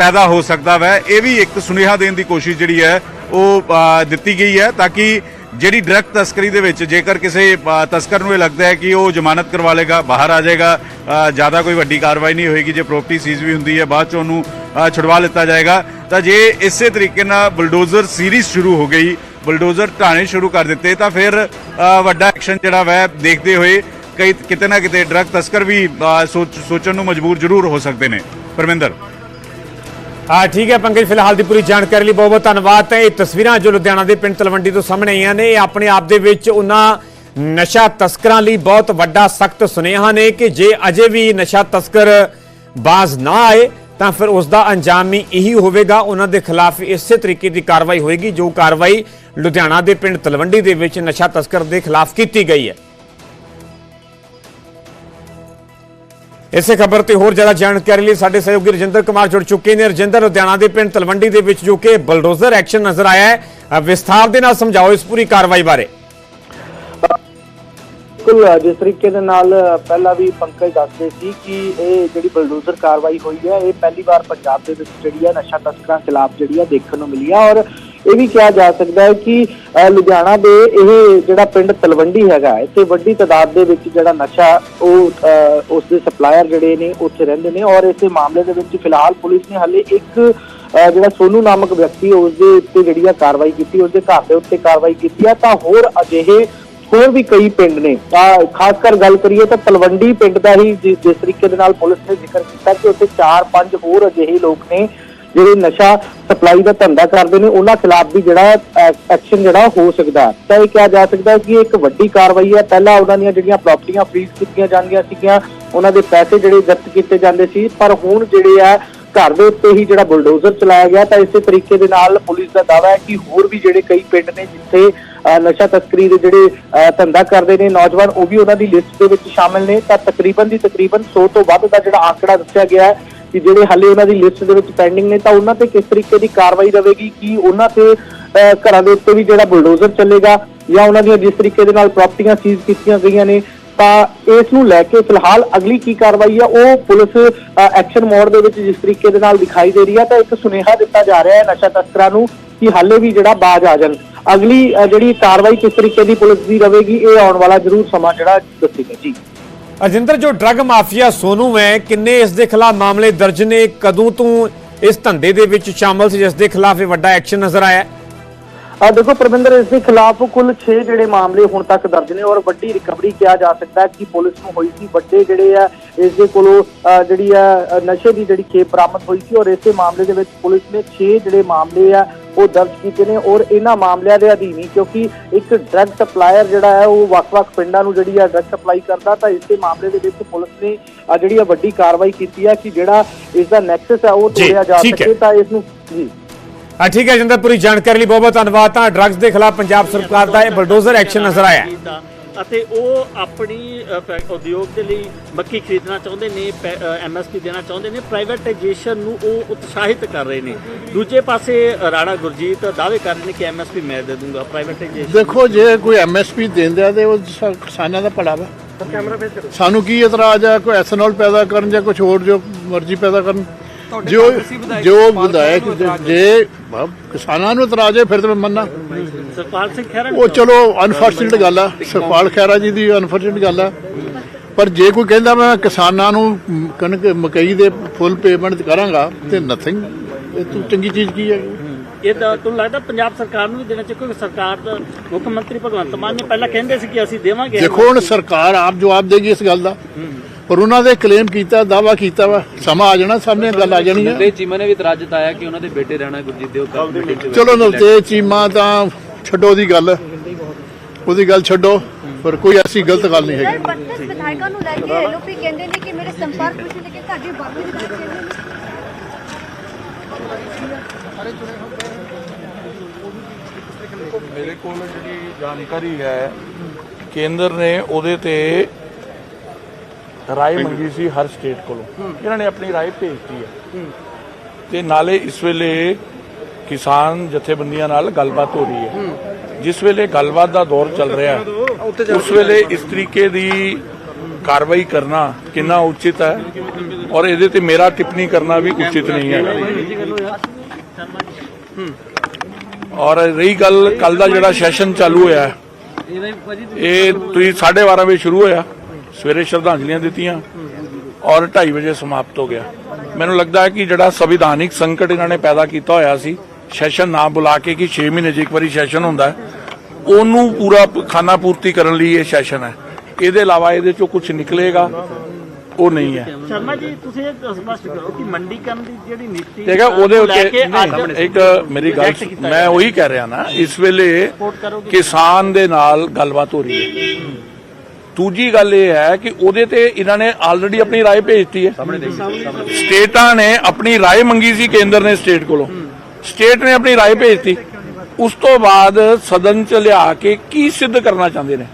ਪੈਦਾ ਹੋ ਸਕਦਾ ਵੈ। ਇਹ ਵੀ ਇੱਕ ਸੁਨੇਹਾ ਦੇਣ ਦੀ ਕੋਸ਼ਿਸ਼ ਜਿਹੜੀ ਹੈ, ਉਹ ਦਿੱਤੀ ਗਈ ਹੈ ਤਾਂ ਕਿ ਜਿਹੜੀ ਡਰੱਗ ਤਸਕਰੀ ਦੇ ਵਿੱਚ ਜੇਕਰ ਕਿਸੇ ਤਸਕਰ ਨੂੰ ਇਹ ਲੱਗਦਾ ਹੈ ਕਿ ਉਹ ਜ਼ਮਾਨਤ ਕਰਵਾ ਲੇਗਾ, ਬਾਹਰ ਆ ਜਾਏਗਾ ਜ਼ਿਆਦਾ ਕੋਈ ਵੱਡੀ ਕਾਰਵਾਈ ਨਹੀਂ ਹੋਏਗੀ, ਜੇ ਪ੍ਰਾਪਰਟੀ ਸੀਜ਼ ਵੀ ਹੁੰਦੀ ਹੈ, ਬਾਅਦ ਚ ਉਹਨੂੰ ਛੁਡਵਾ ਲਿੱਤਾ ਜਾਏਗਾ। ਤਾਂ ਜੇ ਇਸੇ ਤਰੀਕੇ ਨਾਲ ਬੁਲਡੋਜ਼ਰ ਸੀਰੀਜ਼ ਸ਼ੁਰੂ ਹੋ ਗਈ, ਬੁਲਡੋਜ਼ਰ ਢਾਣੇ ਸ਼ੁਰੂ ਕਰ ਦਿੱਤੇ, ਤਾਂ ਫਿਰ ਵੱਡਾ ਐਕਸ਼ਨ ਜਿਹੜਾ ਵੈ, ਦੇਖਦੇ ਹੋਏ ਕਈ ਕਿਤੇ ਨਾ ਕਿਤੇ ਡਰੱਗ ਤਸਕਰ ਵੀ ਸੋਚ, ਸੋਚਣ ਨੂੰ ਮਜਬੂਰ ਜ਼ਰੂਰ ਹੋ ਸਕਦੇ ਨੇ। ਪਰਮਿੰਦਰ। ਹਾਂ, ਠੀਕ ਹੈ ਪੰਕਜ, ਫਿਲਹਾਲ ਦੀ ਪੂਰੀ ਜਾਣਕਾਰੀ ਲਈ ਬਹੁਤ ਬਹੁਤ ਧੰਨਵਾਦ। ਹੈ ਇਹ ਤਸਵੀਰਾਂ ਜੋ ਲੁਧਿਆਣਾ ਦੇ ਪਿੰਡ ਤਲਵੰਡੀ ਤੋਂ ਸਾਹਮਣੇ ਆਈਆਂ ਨੇ, ਇਹ ਆਪਣੇ ਆਪ ਦੇ ਵਿੱਚ ਉਹਨਾਂ ਨਸ਼ਾ ਤਸਕਰਾਂ ਲਈ ਬਹੁਤ ਵੱਡਾ, ਸਖਤ ਸੁਨੇਹਾ ਨੇ ਕਿ ਜੇ ਅਜੇ ਵੀ ਨਸ਼ਾ ਤਸਕਰ ਬਾਜ਼ ਨਾ ਆਏ, ਤਾਂ ਫਿਰ ਉਸ ਦਾ ਅੰਜਾਮ ਵੀ ਇਹੀ ਹੋਵੇਗਾ। ਉਹਨਾਂ ਦੇ ਖਿਲਾਫ ਇਸੇ ਤਰੀਕੇ ਦੀ ਕਾਰਵਾਈ ਹੋਏਗੀ, ਜੋ ਕਾਰਵਾਈ ਲੁਧਿਆਣਾ ਦੇ ਪਿੰਡ ਤਲਵੰਡੀ ਦੇ ਵਿੱਚ ਨਸ਼ਾ ਤਸਕਰ ਦੇ ਖਿਲਾਫ ਕੀਤੀ ਗਈ ਹੈ। ਇਸੇ ਖਬਰ ਤੇ ਹੋਰ ਜ਼ਿਆਦਾ ਜਾਣਕਾਰੀ ਲਈ ਸਾਡੇ ਸਹਿਯੋਗੀ ਰਜਿੰਦਰ ਕੁਮਾਰ ਜੁੜ ਚੁੱਕੇ ਨੇ। ਰਜਿੰਦਰ, ਲੁਧਿਆਣਾ ਦੇ ਪਿੰਡ ਤਲਵੰਡੀ ਦੇ ਵਿੱਚ ਜੋ ਕਿ ਬਲਡੋਜ਼ਰ ਐਕਸ਼ਨ ਨਜ਼ਰ ਆਇਆ ਹੈ ਵਿਸਥਾਰ ਦੇ ਨਾਲ ਸਮਝਾਓ ਇਸ ਪੂਰੀ ਕਾਰਵਾਈ ਬਾਰੇ। ਬਿਲਕੁਲ ਜਿਸ ਤਰੀਕੇ ਦੇ ਨਾਲ ਪਹਿਲਾਂ ਵੀ ਪੰਕਜ ਦੱਸਦੇ ਸੀ ਕਿ ਇਹ ਜਿਹੜੀ ਬਲਡੋਜ਼ਰ ਕਾਰਵਾਈ ਹੋਈ ਹੈ, ਇਹ ਪਹਿਲੀ ਵਾਰ ਪੰਜਾਬ ਦੇ ਵਿੱਚ ਜਿਹੜੀ ਹੈ ਨਸ਼ਾ ਤਸਕਰਾਂ ਖਿਲਾਫ ਜਿਹੜੀ ਹੈ ਦੇਖਣ ਨੂੰ ਮਿਲੀ ਹੈ। ਔਰ ਇਹ ਵੀ ਕਿਹਾ ਜਾ ਸਕਦਾ ਹੈ ਕਿ ਲੁਧਿਆਣਾ ਦੇ ਇਹ ਜਿਹੜਾ ਪਿੰਡ ਤਲਵੰਡੀ ਹੈਗਾ ਇੱਥੇ ਵੱਡੀ ਤਾਦਾਦ ਦੇ ਵਿੱਚ ਜਿਹੜਾ ਨਸ਼ਾ ਉਹ ਅਹ, ਉਸ ਦੇ ਸਪਲਾਇਰ ਜਿਹੜੇ ਨੇ ਉੱਥੇ ਰਹਿੰਦੇ ਨੇ ਔਰ ਇਸੇ ਮਾਮਲੇ ਦੇ ਵਿੱਚ ਫਿਲਹਾਲ ਪੁਲਿਸ ਨੇ ਹਾਲੇ ਇੱਕ ਜਿਹੜਾ ਸੋਨੂ ਨਾਮਕ ਵਿਅਕਤੀ ਉਸ ਦੇ ਉੱਤੇ ਜਿਹੜੀ ਆ ਕਾਰਵਾਈ ਕੀਤੀ ਉਸ ਦੇ ਘਰ ਦੇ ਉੱਤੇ ਕਾਰਵਾਈ ਕੀਤੀ ਆ ਤਾਂ ਹੋਰ ਅਜਿਹੇ ਹੋਰ ਵੀ ਕਈ ਪਿੰਡ ਨੇ। ਤਾਂ ਖਾਸ ਕਰ ਗੱਲ ਕਰੀਏ ਤਾਂ ਤਲਵੰਡੀ ਪਿੰਡ ਦਾ ਹੀ ਜਿਸ ਤਰੀਕੇ ਦੇ ਨਾਲ ਪੁਲਿਸ ਨੇ ਜ਼ਿਕਰ ਕੀਤਾ ਕਿ ਉੱਥੇ 4-5 ਹੋਰ ਅਜਿਹੇ ਲੋਕ ਨੇ ਜਿਹੜੇ ਨਸ਼ਾ ਸਪਲਾਈ ਦਾ ਧੰਦਾ ਕਰਦੇ ਨੇ ਉਹਨਾਂ ਖਿਲਾਫ ਵੀ ਜਿਹੜਾ ਐਕਸ਼ਨ ਜਿਹੜਾ ਹੋ ਸਕਦਾ ਤਾਂ ਇਹ ਕਿਹਾ ਜਾ ਸਕਦਾ ਕਿ ਇੱਕ ਵੱਡੀ ਕਾਰਵਾਈ ਹੈ। ਪਹਿਲਾਂ ਉਹਨਾਂ ਦੀਆਂ ਜਿਹੜੀਆਂ ਪ੍ਰਾਪਰਟੀਆਂ ਫ੍ਰੀਜ਼ ਕੀਤੀਆਂ ਜਾਂਦੀਆਂ ਸੀਗੀਆਂ ਉਹਨਾਂ ਦੇ ਪੈਸੇ ਜਿਹੜੇ ਜ਼ਬਤ ਕੀਤੇ ਜਾਂਦੇ ਸੀ ਪਰ ਹੁਣ ਜਿਹੜੇ ਆ ਘਰ ਦੇ ਉੱਤੇ ਹੀ ਜਿਹੜਾ ਬੁਲਡੋਜ਼ਰ ਚਲਾਇਆ ਗਿਆ ਤਾਂ ਇਸੇ ਤਰੀਕੇ ਦੇ ਨਾਲ ਪੁਲਿਸ ਦਾ ਦਾਅਵਾ ਹੈ ਕਿ ਹੋਰ ਵੀ ਜਿਹੜੇ ਕਈ ਪਿੰਡ ਨੇ ਜਿੱਥੇ ਅਹ, ਨਸ਼ਾ ਤਸਕਰੀ ਦੇ ਜਿਹੜੇ ਅਹ, ਧੰਦਾ ਕਰਦੇ ਨੇ ਨੌਜਵਾਨ ਉਹ ਵੀ ਉਹਨਾਂ ਦੀ ਲਿਸਟ ਦੇ ਵਿੱਚ ਸ਼ਾਮਿਲ ਨੇ। ਤਾਂ ਤਕਰੀਬਨ ਦੀ ਤਕਰੀਬਨ 100 ਤੋਂ ਵੱਧ ਦਾ ਜਿਹੜਾ ਆંકੜਾ ਦੱਸਿਆ ਗਿਆ ਹੈ ਕਿ ਜਿਹੜੇ ਹਾਲੇ ਉਹਨਾਂ ਦੀ ਲਿਸਟ ਦੇ ਵਿੱਚ ਪੈਂਡਿੰਗ ਨੇ, ਤਾਂ ਉਹਨਾਂ ਤੇ ਕਿਸ ਤਰੀਕੇ ਦੀ ਕਾਰਵਾਈ ਰਹੇਗੀ ਕਿ ਉਹਨਾਂ ਤੇ ਘਰਾਂ ਦੇ ਉੱਤੇ ਵੀ ਜਿਹੜਾ ਬੁਲਡੋਜ਼ਰ ਚੱਲੇਗਾ ਜਾਂ ਉਹਨਾਂ ਦੀਆਂ ਜਿਸ ਤਰੀਕੇ ਦੇ ਨਾਲ ਪ੍ਰਾਪਰਟੀਆਂ ਸੀਜ਼ ਕੀਤੀਆਂ ਗਈਆਂ ਨੇ, ਤਾਂ ਇਸ ਨੂੰ ਲੈ ਕੇ ਫਿਲਹਾਲ ਅਗਲੀ ਕੀ ਕਾਰਵਾਈ ਹੈ ਉਹ ਪੁਲਿਸ ਐਕਸ਼ਨ ਮੋਡ ਦੇ ਵਿੱਚ ਜਿਸ ਤਰੀਕੇ ਦੇ ਨਾਲ ਦਿਖਾਈ ਦੇ ਰਹੀ ਹੈ ਤਾਂ ਇੱਕ ਸੁਨੇਹਾ ਦਿੱਤਾ ਜਾ ਰਿਹਾ ਹੈ ਨਸ਼ਾ ਤਸਕਰਾਂ ਨੂੰ ਕਿ ਹਾਲੇ ਵੀ ਜਿਹੜਾ ਬਾਜ ਆ ਜਾਣ। ਅਗਲੀ ਜਿਹੜੀ ਕਾਰਵਾਈ ਕਿਸ ਤਰੀਕੇ ਦੀ ਪੁਲਿਸ ਦੀ ਰਹੇਗੀ ਇਹ ਆਉਣ ਵਾਲਾ ਜ਼ਰੂਰ ਸਮਾਂ ਜਿਹੜਾ ਦੱਸੇਗਾ। ਜੀ। ਅਜਿੰਦਰ, ਜੋ ਡਰੱਗ ਮਾਫੀਆ ਸੋਨੂ ਹੈ, ਕਿੰਨੇ ਇਸ ਦੇ ਖਿਲਾਫ ਮਾਮਲੇ ਦਰਜ ਨੇ, ਕਦੋਂ ਤੋਂ ਇਸ ਧੰਦੇ ਦੇ ਵਿੱਚ ਸ਼ਾਮਲ ਸੀ, ਜਿਸ ਦੇ ਖਿਲਾਫ ਇਹ ਵੱਡਾ ਐਕਸ਼ਨ ਨਜ਼ਰ ਆਇਆ? ਆ ਦੇਖੋ ਪ੍ਰਵਿੰਦਰ, ਇਸ ਦੇ ਖਿਲਾਫ ਕੁੱਲ 6 ਜਿਹੜੇ ਮਾਮਲੇ ਹੁਣ ਤੱਕ ਦਰਜ ਨੇ ਔਰ ਵੱਡੀ ਰਿਕਵਰੀ ਕਿਹਾ ਜਾ ਸਕਦਾ ਹੈ ਕਿ ਪੁਲਿਸ ਨੂੰ ਹੋਈ ਸੀ। ਵੱਡੇ ਜਿਹੜੇ ਆ, ਇਸ ਦੇ ਕੋਲੋਂ ਜਿਹੜੀ ਆ ਨਸ਼ੇ ਦੀ ਜਿਹੜੀ ਖੇਪ ਬਰਾਮਦ ਹੋਈ ਸੀ ਔਰ ਇਸੇ ਮਾਮਲੇ ਦੇ ਵਿੱਚ ਪੁਲਿਸ ਨੇ 6 ਜਿਹੜੇ ਮਾਮਲੇ ਆ ਉਹ ਦਰਜ ਕੀਤੇ ਨੇ ਔਰ ਇਹਨਾਂ ਮਾਮਲਿਆਂ ਦੇ ਅਧੀਨ ਹੀ ਕਿਉਂਕਿ ਇੱਕ ਡਰੱਗ ਸਪਲਾਇਰ ਜਿਹੜਾ ਹੈ ਉਹ ਵੱਖ-ਵੱਖ ਪਿੰਡਾਂ ਨੂੰ ਜਿਹੜੀ ਆ ਡਰੱਗ ਸਪਲਾਈ ਕਰਦਾ ਤਾਂ ਇਸੇ ਮਾਮਲੇ ਦੇ ਵਿੱਚ ਪੁਲਿਸ ਨੇ ਆ ਜਿਹੜੀ ਆ ਵੱਡੀ ਕਾਰਵਾਈ ਕੀਤੀ ਹੈ ਕਿ ਜਿਹੜਾ ਇਸ ਦਾ ਨੈਕਸਸ ਹੈ ਉਹ ਤੋੜਿਆ ਜਾ ਹੈ। ਸਕੇ ਤਾਂ ਇਸ ਨੂੰ ਜੀ ਆ ਠੀਕ ਹੈ ਅਜਿੰਦਰ ਪੂਰੀ ਜਾਣਕਾਰੀ ਲਈ ਬਹੁਤ ਬਹੁਤ ਧੰਨਵਾਦ ਤਾਂ ਡਰੱਗਸ ਦੇ ਖਿਲਾਫ ਪੰਜਾਬ ਸਰਕਾਰ ਦਾ ਇਹ ਬਲਡੋਜ਼ਰ ਐਕਸ਼ਨ ਨਜ਼ਰ ਆਇਆ ਹੈ। ਅਤੇ ਉਹ ਆਪਣੀ ਉਦਯੋਗ ਦੇ ਲਈ ਮੱਕੀ ਖਰੀਦਣਾ ਚਾਹੁੰਦੇ ਨੇ ਐਮਐਸਪੀ ਦੇਣਾ ਚਾਹੁੰਦੇ ਨੇ ਪ੍ਰਾਈਵੇਟਾਈਜੇਸ਼ਨ ਨੂੰ ਉਹ ਉਤਸ਼ਾਹਿਤ ਕਰ ਰਹੇ ਨੇ। ਦੂਜੇ ਪਾਸੇ ਰਾਣਾ ਗੁਰਜੀਤ ਦਾਅਵੇ ਕਰ ਰਹੇ ਨੇ ਕਿ ਐਮਐਸਪੀ ਮੈਂ ਦੇ ਦੂੰਗਾ ਪ੍ਰਾਈਵੇਟਾਈਜੇਸ਼ਨ ਦੇਖੋ ਜੇ ਕੋਈ ਐਮਐਸਪੀ ਦਿੰਦਾ ਤੇ ਉਹ ਕਿਸਾਨਾਂ ਦਾ ਭਲਾ ਵਾ। ਸਾਨੂੰ ਕੀ ਇਤਰਾਜ਼ ਆ ਕੋਈ ਐਥਨੋਲ ਪੈਦਾ ਕਰਨ ਜਾਂ ਕੁਝ ਹੋਰ ਜੋ ਮਰਜ਼ੀ ਪੈਦਾ ਕਰਨ? ਜੋ ਜੋ ਵਿਧਾਇਕ ਜੇ ਕਿਸਾਨਾਂ ਨੂੰ ਇਤਰਾਜ਼ ਹੈ ਫਿਰ ਤਾਂ ਮੈਂ ਮੰਨਾਂ ਸਰਪਾਲ ਸਿੰਘ ਖਹਿਰਾ ਉਹ ਚਲੋ ਅਨਫੋਰਚੂਨੇਟ ਗੱਲ ਆ ਸੁਖਪਾਲ ਖਹਿਰਾ ਜੀ ਦੀ ਅਨਫੋਰਚੂਨੇਟ ਗੱਲ ਆ। ਪਰ ਜੇ ਕੋਈ ਕਹਿੰਦਾ ਮੈਂ ਕਿਸਾਨਾਂ ਨੂੰ ਕਣਕ ਮਕਈ ਦੇ ਫੁੱਲ ਪੇਮੈਂਟ ਕਰਾਂਗਾ ਤੇ ਨਥਿੰਗ ਇਹ ਤੋਂ ਚੰਗੀ ਚੀਜ਼ ਕੀ ਹੈ ਇਹ ਤਾਂ ਤੁਹਾਨੂੰ ਲੱਗਦਾ ਪੰਜਾਬ ਸਰਕਾਰ ਨੂੰ ਵੀ ਦੇਣਾ ਚਾਹੀਦਾ ਕਿਉਂਕਿ ਸਰਕਾਰ ਦਾ ਮੁੱਖ ਮੰਤਰੀ ਭਗਵੰਤ ਮਾਨ ਨੇ ਪਹਿਲਾਂ ਕਹਿੰਦੇ ਸੀ ਕਿ ਅਸੀਂ ਦੇਵਾਂਗੇ। ਦੇਖੋ ਹੁਣ ਸਰਕਾਰ ਆਪ ਜਵਾਬ ਦੇਗੀ ਇਸ ਗੱਲ ਦਾ। ਪਰ ਉਹਨਾਂ ਦੇ ਕਲੇਮ ਕੀਤਾ ਦਾਵਾ ਕੀਤਾ ਵਾ। ਸਮਾਂ ਆ ਜਾਣਾ ਸਾਹਮਣੇ ਗੱਲ ਆ ਜਾਣੀ ਹੈ ਤੇ ਚੀਮਾ ਨੇ ਵੀ ਇਤਰਾਜ਼ ਜਤਾਇਆ ਕਿ ਉਹਨਾਂ ਦੇ ਬੇਟੇ ਰਾਣਾ ਗੁਰਜੀਤ ਦੇ ਉਹ ਕਮੇਟੀ ਚ ਚਲੋ ਨਵਤੇਜ ਚੀਮਾ ਤਾਂ ਛੱਡੋ ਦੀ ਗੱਲ। ਉਹਦੀ ਗੱਲ ਛੱਡੋ ਪਰ ਕੋਈ ਐਸੀ ਗਲਤ ਗੱਲ ਨਹੀਂ ਸਰ ਹੈਗੀ 32 ਵਿਧਾਇਕਾਂ ਨੂੰ ਲੈ ਕੇ ਐਲਓਪੀ ਕਹਿੰਦੇ ਨੇ ਕਿ ਮੇਰੇ ਸੰਪਰਕ ਵਿੱਚ ਨੇ ਲੇਕਿਨ ਤੁਹਾਡੇ ਬਾਕੀ ਵਿਧਾਇਕ ਕਹਿੰਦੇ ਨੇ। ਮੇਰੇ ਕੋਲ ਜਿਹੜੀ ਜਾਣਕਾਰੀ ਹੈ ਕੇਂਦਰ ਨੇ ਉਹਦੇ ਤੇ ਰਾਏ ਮੰਗੀ ਸੀ ਹਰ ਸਟੇਟ ਕੋਲੋਂ। ਇਹਨਾਂ ਨੇ ਆਪਣੀ ਰਾਏ ਭੇਜਤੀ ਹੈ। ਤੇ ਨਾਲੇ ਇਸ ਵੇਲੇ ਕਿਸਾਨ ਜਥੇਬੰਦੀਆਂ ਨਾਲ ਗੱਲਬਾਤ ਹੋ ਰਹੀ ਹੈ। ਜਿਸ ਵੇਲੇ ਗੱਲਬਾਤ ਦਾ ਦੌਰ ਚੱਲ ਰਿਹਾ ਹੈ ਉਸ ਵੇਲੇ ਇਸ ਤਰੀਕੇ ਦੀ ਕਾਰਵਾਈ ਕਰਨਾ ਕਿੰਨਾ ਉਚਿਤ ਹੈ ਔਰ ਇਹਦੇ ਤੇ ਮੇਰਾ ਟਿੱਪਣੀ ਕਰਨਾ ਵੀ ਉਚਿਤ ਨਹੀਂ ਹੈ। ਔਰ ਰਹੀ ਗੱਲ ਕੱਲ ਦਾ ਜਿਹੜਾ ਸੈਸ਼ਨ ਚਾਲੂ ਹੋਇਆ ਇਹ ਤੁਸੀਂ 12:30 ਵਜੇ ਸ਼ੁਰੂ ਹੋਇਆ। ਸਵੇਰੇ ਸ਼ਰਧਾਂਜਲੀਆਂ ਦਿੱਤੀਆਂ ਔਰ 2:30 ਵਜੇ ਸਮਾਪਤ ਹੋ ਗਿਆ। ਮੈਨੂੰ ਲੱਗਦਾ ਹੈ ਕਿ ਜਿਹੜਾ ਸੰਵਿਧਾਨਿਕ ਸੰਕਟ ਇਹਨਾਂ ਨੇ ਪੈਦਾ ਕੀਤਾ ਹੋਇਆ ਸੀ ਸੈਸ਼ਨ ਨਾ ਬੁਲਾ ਕੇ ਕਿ 6 ਮਹੀਨੇ 'ਚ ਇੱਕ ਵਾਰੀ ਸੈਸ਼ਨ ਹੁੰਦਾ ਉਹਨੂੰ ਪੂਰਾ ਖਾਨਾ ਪੂਰਤੀ ਕਰਨ ਲਈ ਇਹ ਸੈਸ਼ਨ ਹੈ। ਇਹਦੇ ਇਲਾਵਾ ਇਹਦੇ ਚੋਂ ਕੁਝ ਨਿਕਲੇਗਾ ਉਹ ਨਹੀਂ ਹੈ। ਸ਼ਰਮਾ ਜੀ ਤੁਸੀਂ ਇਹ ਸਪਸ਼ਟ ਕਰੋ ਕਿ ਮੰਡੀਕਰਨ ਦੀ ਜਿਹੜੀ ਨੀਤੀ ਠੀਕ ਹੈ ਉਹਦੇ ਉੱਤੇ ਇੱਕ ਮੇਰੀ ਗੱਲ ਮੈਂ ਉਹੀ ਕਹਿ ਰਿਹਾ ਨਾ ਇਸ ਵੇਲੇ? ਕਿਸਾਨ ਦੇ ਨਾਲ ਗੱਲਬਾਤ ਹੋ ਰਹੀ ਹੈ। ਦੂਜੀ ਗੱਲ ਇਹ ਹੈ ਕਿ ਉਹਦੇ ਤੇ ਇਹਨਾਂ ਨੇ ਆਲਰੇਡੀ ਆਪਣੀ رائے ਭੇਜਤੀ ਹੈ ਸਟੇਟਾਂ ਨੇ ਆਪਣੀ رائے ਮੰਗੀ ਸੀ ਕੇਂਦਰ ਨੇ ਸਟੇਟ ਕੋਲੋਂ ਸਟੇਟ ਨੇ ਆਪਣੀ رائے ਭੇਜਤੀ ਉਸ ਤੋਂ ਬਾਅਦ ਸਦਨ ਚ ਲਿਆ ਕੇ ਕੀ ਸਿੱਧ ਕਰਨਾ ਚਾਹੁੰਦੇ ਨੇ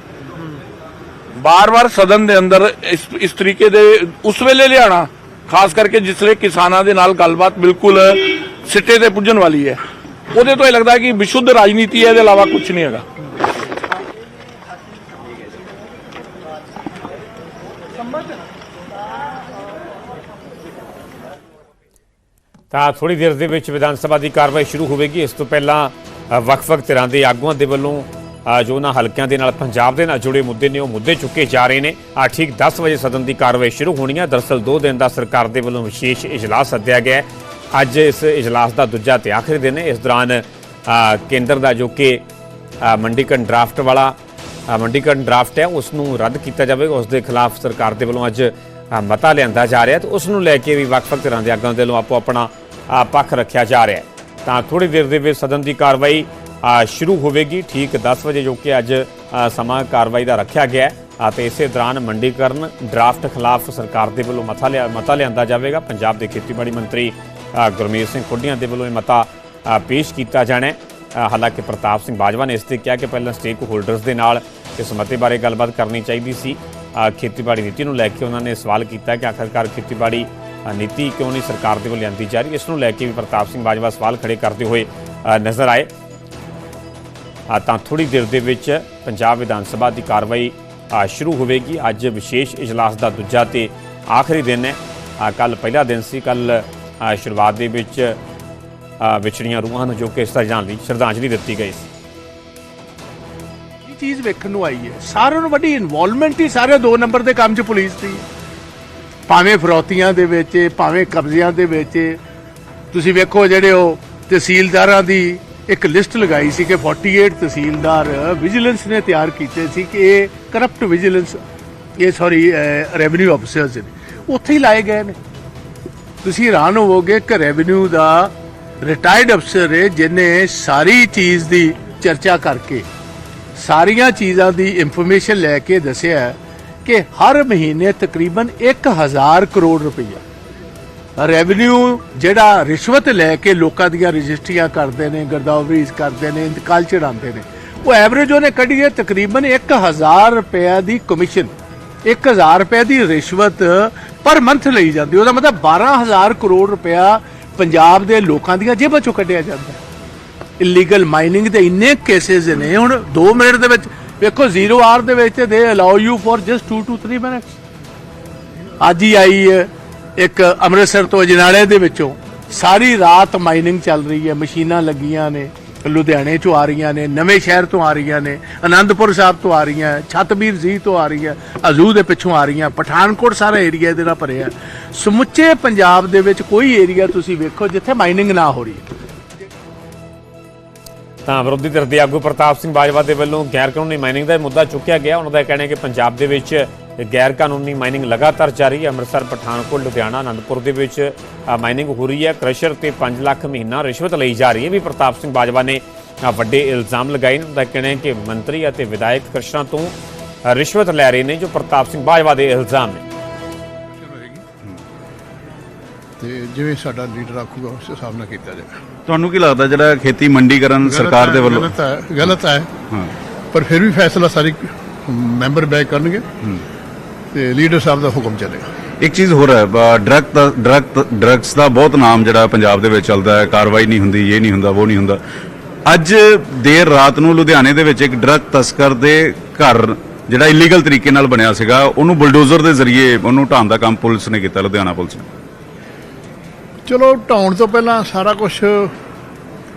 ਬਾਰ-ਬਾਰ ਸਦਨ ਦੇ ਅੰਦਰ ਇਸ ਇਸ ਤਰੀਕੇ ਦੇ ਉਸ ਵੇਲੇ ਲਿਆਣਾ ਖਾਸ ਕਰਕੇ ਜਿਸ ਵੇਲੇ ਕਿਸਾਨਾਂ ਦੇ ਨਾਲ ਗੱਲਬਾਤ ਬਿਲਕੁਲ ਸਿੱਟੇ ਤੇ ਪੁੱਜਣ ਵਾਲੀ ਹੈ ਉਹਦੇ ਤੋਂ ਇਹ ਲੱਗਦਾ ਹੈ ਕਿ ਵਿਸ਼ੁੱਧ ਰਾਜਨੀਤੀ ਹੈ ਇਹਦੇ ਇਲਾਵਾ ਕੁਝ ਨਹੀਂ ਹੈਗਾ ਤਾਂ ਥੋੜੀ ਦੇਰ ਦੇ ਵਿੱਚ ਵਿਧਾਨ ਸਭਾ ਦੀ ਕਾਰਵਾਈ ਸ਼ੁਰੂ ਹੋਵੇਗੀ। ਇਸ ਤੋਂ ਪਹਿਲਾਂ ਅ, ਵੱਖ-ਵੱਖ ਧਿਰਾਂ ਦੇ ਆਗੂਆਂ ਦੇ ਵੱਲੋਂ ਜੋ ਨਾ ਹਲਕਿਆਂ ਦੇ ਨਾਲ ਪੰਜਾਬ ਦੇ ਨਾਲ ਜੁੜੇ ਮੁੱਦੇ ਨੇ ਉਹ ਮੁੱਦੇ ਚੁੱਕੇ ਜਾ ਰਹੇ ਨੇ। ਆ ਠੀਕ 10 ਵਜੇ ਸਦਨ ਦੀ ਕਾਰਵਾਈ ਸ਼ੁਰੂ ਹੋਣੀ ਹੈ ਦਰਸਲ 2 ਦਿਨ ਦਾ ਸਰਕਾਰ ਦੇ ਵੱਲੋਂ ਵਿਸ਼ੇਸ਼ ਇਜਲਾਸ ਸੱਦਿਆ ਗਿਆ ਅੱਜ ਇਸ ਇਜਲਾਸ ਦਾ ਦੂਜਾ ਤੇ ਆਖਰੀ ਦਿਨ ਹੈ। ਇਸ ਦੌਰਾਨ ਕੇਂਦਰ ਦਾ ਜੋ ਕਿ ਅ, ਮੰਡੀਕਰਨ ਡਰਾਫਟ ਵਾਲਾ ਅ, ਮੰਡੀਕਰਨ ਡਰਾਫਟ ਹੈ ਉਸ ਨੂੰ ਰੱਦ ਕੀਤਾ ਜਾਵੇਗਾ ਉਸ ਦੇ ਖਿਲਾਫ ਸਰਕਾਰ ਦੇ ਵੱਲੋਂ ਅੱਜ ਮਤਾ ਲਿਆਂਦਾ ਜਾ ਰਿਹਾ ਤੇ ਉਸ ਨੂੰ ਲੈ ਕੇ ਵੀ ਵੱਖ-ਵੱਖ ਤਰ੍ਹਾਂ ਦੇ ਆਗੂਆਂ ਦੇ ਵੱਲੋਂ ਆਪੋ ਆਪਣਾ ਪੱਖ ਰੱਖਿਆ ਜਾ ਰਿਹਾ ਹੈ। ਤਾਂ ਥੋੜੀ ਦੇਰ ਦੇ ਵਿੱਚ ਸਦਨ ਦੀ ਕਾਰਵਾਈ ਸ਼ੁਰੂ ਹੋਵੇਗੀ। ਠੀਕ 10 ਵਜੇ ਜੋ ਕਿ ਅੱਜ ਸਮਾਂ ਕਾਰਵਾਈ ਦਾ ਰੱਖਿਆ ਗਿਆ ਅਤੇ ਇਸੇ ਦੌਰਾਨ ਮੰਡੀਕਰਨ ਡਰਾਫਟ ਖਿਲਾਫ ਸਰਕਾਰ ਦੇ ਵੱਲੋਂ ਮਤਾ ਲਿਆ ਮਤਾ ਲਿਆਂਦਾ ਜਾਵੇਗਾ। ਪੰਜਾਬ ਦੇ ਖੇਤੀਬਾੜੀ ਮੰਤਰੀ ਅ, ਗੁਰਮੀਤ ਸਿੰਘ ਖੁੱਡੀਆਂ ਦੇ ਵੱਲੋਂ ਇਹ ਮਤਾ ਪੇਸ਼ ਕੀਤਾ ਜਾਣਾ ਹੈ। ਹਾਲਾਂਕਿ ਪ੍ਰਤਾਪ ਸਿੰਘ ਬਾਜਵਾ ਨੇ ਇਸ ਤੇ ਕਿਹਾ ਕਿ ਪਹਿਲਾਂ ਸਟੇਕ ਹੋਲਡਰਸ ਦੇ ਨਾਲ ਇਸ ਮਤੇ ਬਾਰੇ ਗੱਲਬਾਤ ਕਰਨੀ ਚਾਹੀਦੀ ਸੀ। ਖੇਤੀਬਾੜੀ ਨੀਤੀ ਨੂੰ ਲੈ ਕੇ ਉਹਨਾਂ ਨੇ ਸਵਾਲ ਕੀਤਾ ਕਿ ਆਖਰਕਾਰ ਖੇਤੀਬਾੜੀ ਨੀਤੀ ਕਿਉਂ ਨਹੀਂ ਸਰਕਾਰ ਦੇ ਵੱਲੋਂ ਲਿਆਂਦੀ ਜਾ ਰਹੀ? ਇਸ ਨੂੰ ਲੈ ਕੇ ਵੀ ਪ੍ਰਤਾਪ ਸਿੰਘ ਬਾਜਵਾ ਸਵਾਲ ਖੜੇ ਕਰਦੇ ਹੋਏ ਨਜ਼ਰ ਆਏ। ਤਾਂ ਥੋੜੀ ਦੇਰ ਦੇ ਵਿੱਚ ਪੰਜਾਬ ਵਿਧਾਨ ਸਭਾ ਦੀ ਕਾਰਵਾਈ ਸ਼ੁਰੂ ਹੋਵੇਗੀ। ਅੱਜ ਵਿਸ਼ੇਸ਼ ਇਜਲਾਸ ਦਾ ਦੂਜਾ ਤੇ ਆਖਰੀ ਦਿਨ ਹੈ। ਕੱਲ ਪਹਿਲਾ ਦਿਨ ਸੀ। ਕੱਲ ਸ਼ੁਰੂਆਤ ਦੇ ਵਿੱਚ ਵਿਛੜੀਆਂ ਰੂਹਾਂ ਨੂੰ ਜੋ ਕਿ ਇਸ ਜਾਣ ਲਈ ਸ਼ਰਧਾਂਜਲੀ ਦਿੱਤੀ ਗਈ ਸੀ। ਇਹ ਚੀਜ਼ ਵੇਖਣ ਨੂੰ ਆਈ ਹੈ? ਸਾਰਿਆਂ ਨੂੰ ਵੱਡੀ ਇਨਵੋਲਵਮੈਂਟ ਹੀ ਸਾਰੇ ਦੋ ਨੰਬਰ ਦੇ ਕੰਮ 'ਚ ਪੁਲਿਸ ਦੀ। ਭਾਵੇਂ ਫਰੌਤੀਆਂ ਦੇ ਵਿੱਚ, ਭਾਵੇਂ ਕਬਜ਼ਿਆਂ ਦੇ ਵਿੱਚ, ਤੁਸੀਂ ਵੇਖੋ ਜਿਹੜੇ ਉਹ ਤਹਿਸੀਲਦਾਰਾਂ ਦੀ ਇੱਕ ਲਿਸਟ ਲਗਾਈ ਸੀ ਕਿ 48 ਤਹਿਸੀਲਦਾਰ ਵਿਜੀਲੈਂਸ ਨੇ ਤਿਆਰ ਕੀਤੇ ਸੀ ਕਿ ਇਹ ਕਰਪਟ ਵਿਜੀਲੈਂਸ ਇਹ ਸੌਰੀ ਰੈਵਨਿਊ ਆਫੀਸਰਸ ਨੇ। ਉੱਥੇ ਹੀ ਲਾਏ ਗਏ ਨੇ। ਤੁਸੀਂ ਹੈਰਾਨ ਹੋਵੋਗੇ ਕਿ ਰੈਵਨਿਊ ਦਾ ਰਿਟਾਇਰਡ ਅਫਸਰ ਹੈ ਜਿਨੇ ਸਾਰੀ ਚੀਜ਼ ਦੀ ਚਰਚਾ ਕਰਕੇ, ਸਾਰੀਆਂ ਚੀਜ਼ਾਂ ਦੀ ਇਨਫੋਰਮੇਸ਼ਨ ਲੈ ਕੇ ਦੱਸਿਆ ਕਿ ਹਰ ਮਹੀਨੇ ਤਕਰੀਬਨ 1000 ਕਰੋੜ ਰੁਪਈਆ ਰੈਵਨਿਊ ਜਿਹੜਾ ਰਿਸ਼ਵਤ ਲੈ ਕੇ ਲੋਕਾਂ ਦੀਆਂ ਰਜਿਸਟਰੀਆਂ ਕਰਦੇ ਨੇ, ਗਰਦਾਵਰੀਜ਼ ਕਰਦੇ ਨੇ, ਇੰਤਕਾਲ ਚੜਾਉਂਦੇ ਨੇ, ਉਹ ਐਵਰੇਜ ਉਹਨੇ ਕੱਢੀ ਹੈ ਤਕਰੀਬਨ 1000 ਰੁਪਏ ਦੀ ਕਮਿਸ਼ਨ 1000 ਰੁਪਏ ਦੀ ਰਿਸ਼ਵਤ ਪਰ ਮੰਥ ਲਈ ਜਾਂਦੀ ਉਹਦਾ ਮਤਲਬ 12000 ਕਰੋੜ ਰੁਪਇਆ ਪੰਜਾਬ ਦੇ ਲੋਕਾਂ ਦੀਆਂ ਜੇਬਾਂ ਚੋਂ ਕੱਢਿਆ ਜਾਂਦਾ ਇਲੀਗਲ ਮਾਈਨਿੰਗ ਦੇ ਇੰਨੇ ਕੇਸਿਸ ਨੇ, ਹੁਣ 2 ਮਿੰਟ ਦੇ ਵਿੱਚ ਵੇਖੋ 0 ਆਰ ਦੇ ਵਿੱਚ ਦੇ allow you for just 2 to 3 minutes ਅੱਜ ਹੀ ਆਈ ਹੈ ਇੱਕ ਅੰਮ੍ਰਿਤਸਰ ਤੋਂ ਅਜਨਾਲੇ ਦੇ ਵਿੱਚੋਂ। ਸਾਰੀ ਰਾਤ ਮਾਈਨਿੰਗ ਚੱਲ ਰਹੀ ਹੈ, ਮਸ਼ੀਨਾਂ ਲੱਗੀਆਂ ਨੇ, ਲੁਧਿਆਣੇ ਚੋਂ ਆ ਰਹੀਆਂ ਨੇ, ਨਵੇਂ ਸ਼ਹਿਰ ਤੋਂ ਆ ਰਹੀਆਂ ਨੇ ਆਨੰਦਪੁਰ ਸਾਹਿਬ ਤੋਂ ਆ ਰਹੀਆਂ, ਛਤਬੀਰ ਜੀ ਤੋਂ ਆ ਰਹੀਆਂ ਅਜ਼ੂ ਦੇ ਪਿੱਛੋਂ ਆ ਰਹੀਆਂ, ਪਠਾਨਕੋਟ ਸਾਰਾ ਏਰੀਆ ਇਹਦੇ ਨਾਲ ਭਰਿਆ। ਸਮੁੱਚੇ ਪੰਜਾਬ ਦੇ ਵਿੱਚ ਕੋਈ ਏਰੀਆ ਤੁਸੀਂ ਵੇਖੋ ਜਿੱਥੇ ਮਾਈਨਿੰਗ ਨਾ ਹੋ ਰਹੀ ਹੈ। ਤਾਂ ਵਿਰੋਧੀ ਧਿਰ ਦੇ ਆਗੂ ਪ੍ਰਤਾਪ ਸਿੰਘ ਬਾਜਵਾ ਦੇ ਵੱਲੋਂ ਗੈਰ ਕਾਨੂੰਨੀ ਮਾਈਨਿੰਗ ਦਾ ਮੁੱਦਾ ਚੁੱਕਿਆ ਗਿਆ। ਉਹਨਾਂ ਦਾ ਕਹਿਣਾ ਹੈ ਕਿ ਪੰਜਾਬ ਦੇ ਵਿੱਚ ਗੈਰ ਕਾਨੂੰਨੀ ਮਾਈਨਿੰਗ ਲਗਾਤਾਰ ਜਾਰੀ ਹੈ। ਅੰਮ੍ਰਿਤਸਰ, ਪਠਾਨਕੋਟ, ਲੁਧਿਆਣਾ, ਅਨੰਦਪੁਰ ਦੇ ਵਿੱਚ ਮਾਈਨਿੰਗ ਹੋ ਰਹੀ ਹੈ। ਕ੍ਰਸ਼ਰ ਤੇ 5 ਲੱਖ ਮਹੀਨਾ ਰਿਸ਼ਵਤ ਲਈ ਜਾ ਰਹੀ ਹੈ। ਵੀ ਪ੍ਰਤਾਪ ਸਿੰਘ ਬਾਜਵਾ ਨੇ ਵੱਡੇ ਇਲਜ਼ਾਮ ਲਗਾਏ ਨੇ। ਉਹਨਾਂ ਦਾ ਕਹਿਣਾ ਹੈ ਕਿ ਮੰਤਰੀ ਅਤੇ ਵਿਧਾਇਕ ਕ੍ਰਸ਼ਰਾਂ ਤੋਂ ਰਿਸ਼ਵਤ ਲੈ ਰਹੇ ਨੇ ਜੋ ਪ੍ਰਤਾਪ ਸਿੰਘ ਬਾਜਵਾ ਦੇ ਇਲਜ਼ਾਮ ਨੇ। ਤੇ ਜਿਵੇਂ ਸਾਡਾ ਲੀਡਰ ਆਖੂਗਾ ਉਸ ਹਿਸਾਬ ਨਾਲ ਕੀਤਾ ਜਾਏਗਾ ਤੁਹਾਨੂੰ ਕੀ ਲੱਗਦਾ ਜਿਹੜਾ ਖੇਤੀ ਮੰਡੀਕਰਨ ਸਰਕਾਰ ਦੇ ਵੱਲੋਂ? ਗਲਤ ਹੈ ਗਲਤ ਹੈ। ਹਾਂ। ਪਰ ਫਿਰ ਵੀ ਫੈਸਲਾ ਸਾਰੀ ਮੈਂਬਰ ਬੈਕ ਕਰਨਗੇ ਤੇ ਲੀਡਰ ਸਾਹਿਬ ਦਾ ਹੁਕਮ ਚੱਲੇਗਾ। ਇੱਕ ਚੀਜ਼ ਹੋਰ ਹੈ ਬ- ਡਰੱਗ ਦਾ ਡਰੱਗ ਡਰੱਗਸ ਦਾ ਬਹੁਤ ਨਾਮ ਜਿਹੜਾ ਪੰਜਾਬ ਦੇ ਵਿੱਚ ਚੱਲਦਾ ਹੈ ਕਾਰਵਾਈ ਨਹੀਂ ਹੁੰਦੀ ਇਹ ਨਹੀਂ ਹੁੰਦਾ ਉਹ ਨਹੀਂ ਹੁੰਦਾ। ਅੱਜ ਦੇਰ ਰਾਤ ਨੂੰ ਲੁਧਿਆਣੇ ਦੇ ਵਿੱਚ ਇੱਕ ਡਰੱਗ ਤਸਕਰ ਦੇ ਘਰ ਜਿਹੜਾ ਇਲੀਗਲ ਤਰੀਕੇ ਨਾਲ ਬਣਿਆ ਸੀਗਾ ਉਹਨੂੰ ਬੁਲਡੋਜ਼ਰ ਦੇ ਜ਼ਰੀਏ ਉਹਨੂੰ ਢਾਉਣ ਦਾ ਕੰਮ ਪੁਲਿਸ ਨੇ ਕੀਤਾ ਲੁਧਿਆਣਾ ਪੁਲਿਸ ਨੇ। ਚਲੋ ਢਾਉਣ ਤੋਂ ਪਹਿਲਾਂ ਸਾਰਾ ਕੁਝ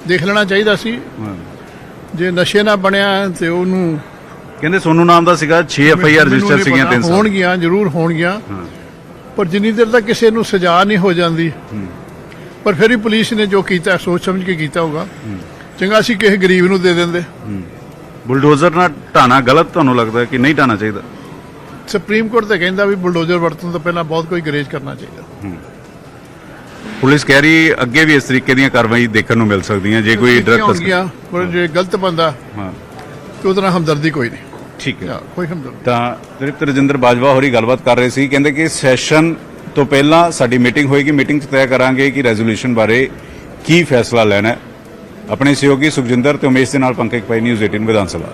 ਦੇਖ ਲੈਣਾ ਚਾਹੀਦਾ ਸੀ। ਜੇ ਨਸ਼ੇ ਨਾਲ ਬਣਿਆ ਤੇ ਉਹਨੂੰ ਕਹਿੰਦੇ ਸੋਨੂ ਨਾਮ ਦਾ ਸੀਗਾ 6 ਐਫ ਆਈ ਆਰ ਰਜਿਸਟਰ ਸੀਗੀਆਂ ਪਤਾ, ਤਿੰਨ ਸਾਲ। ਹੋਣਗੀਆਂ ਜ਼ਰੂਰ ਹੋਣਗੀਆਂ। ਪਰ ਜਿੰਨੀ ਦੇਰ ਤੱਕ ਕਿਸੇ ਨੂੰ ਸਜ਼ਾ ਨਹੀਂ ਹੋ ਜਾਂਦੀ ਪਰ ਫਿਰ ਵੀ ਪੁਲਿਸ ਨੇ ਜੋ ਕੀਤਾ ਸੋਚ ਸਮਝ ਕੇ ਕੀਤਾ ਹੋਗਾ ਚੰਗਾ ਸੀ ਕਿਸੇ ਗਰੀਬ ਨੂੰ ਦੇ ਦਿੰਦੇ। ਬੁਲਡੋਜ਼ਰ ਨਾਲ ਢਾਣਾ ਗਲਤ ਤੁਹਾਨੂੰ ਲੱਗਦਾ ਕਿ ਨਹੀਂ ਢਾਣਾ ਚਾਹੀਦਾ? ਸੁਪਰੀਮ ਕੋਰਟ ਤਾਂ ਕਹਿੰਦਾ ਵੀ ਬੁਲਡੋਜ਼ਰ ਵਰਤਣ ਤੋਂ ਪਹਿਲਾਂ ਬਹੁਤ ਕੋਈ ਗਰੇਜ ਕਰਨਾ ਚਾਹੀਦਾ। ਪੁਲਿਸ ਕਹਿ ਰਹੀ ਅੱਗੇ ਵੀ ਇਸ ਤਰੀਕੇ ਦੀਆਂ ਕਾਰਵਾਈ ਦੇਖਣ ਨੂੰ ਮਿਲ ਸਕਦੀਆਂ ਜੇ ਕੋਈ ਡਰੱਗ ਤਸਕਰ ਪਰ ਜੇ ਗਲਤ ਬੰਦਾ ਹਾਂ। ਤੇ ਉਹਦੇ ਨਾਲ ਹਮਦਰਦੀ ਕੋਈ ਨਹੀਂ। ਠੀਕ ਹੈ। ਕੋਈ ਹਮਦਰਦੀ ਤਾਂ ਤ੍ਰਿਪਤ ਰਜਿੰਦਰ ਬਾਜਵਾ ਹੋਰੀ ਗੱਲਬਾਤ ਕਰ ਰਹੇ ਸੀ ਕਹਿੰਦੇ ਕਿ ਸੈਸ਼ਨ ਤੋਂ ਪਹਿਲਾਂ ਸਾਡੀ ਮੀਟਿੰਗ ਹੋਏਗੀ ਮੀਟਿੰਗ 'ਚ ਤੈਅ ਕਰਾਂਗੇ ਕਿ ਰੈਜ਼ੋਲੂਸ਼ਨ ਬਾਰੇ ਕੀ ਫੈਸਲਾ ਲੈਣਾ ਹੈ। ਆਪਣੇ ਸਹਿਯੋਗੀ ਸੁਖਜਿੰਦਰ ਤੇ ਉਮੇਸ਼ ਦੇ ਨਾਲ ਪੰਕਜ ਪਾਈ ਨਿਊਜ਼ 18 ਵਿਧਾਨ ਸਭਾ।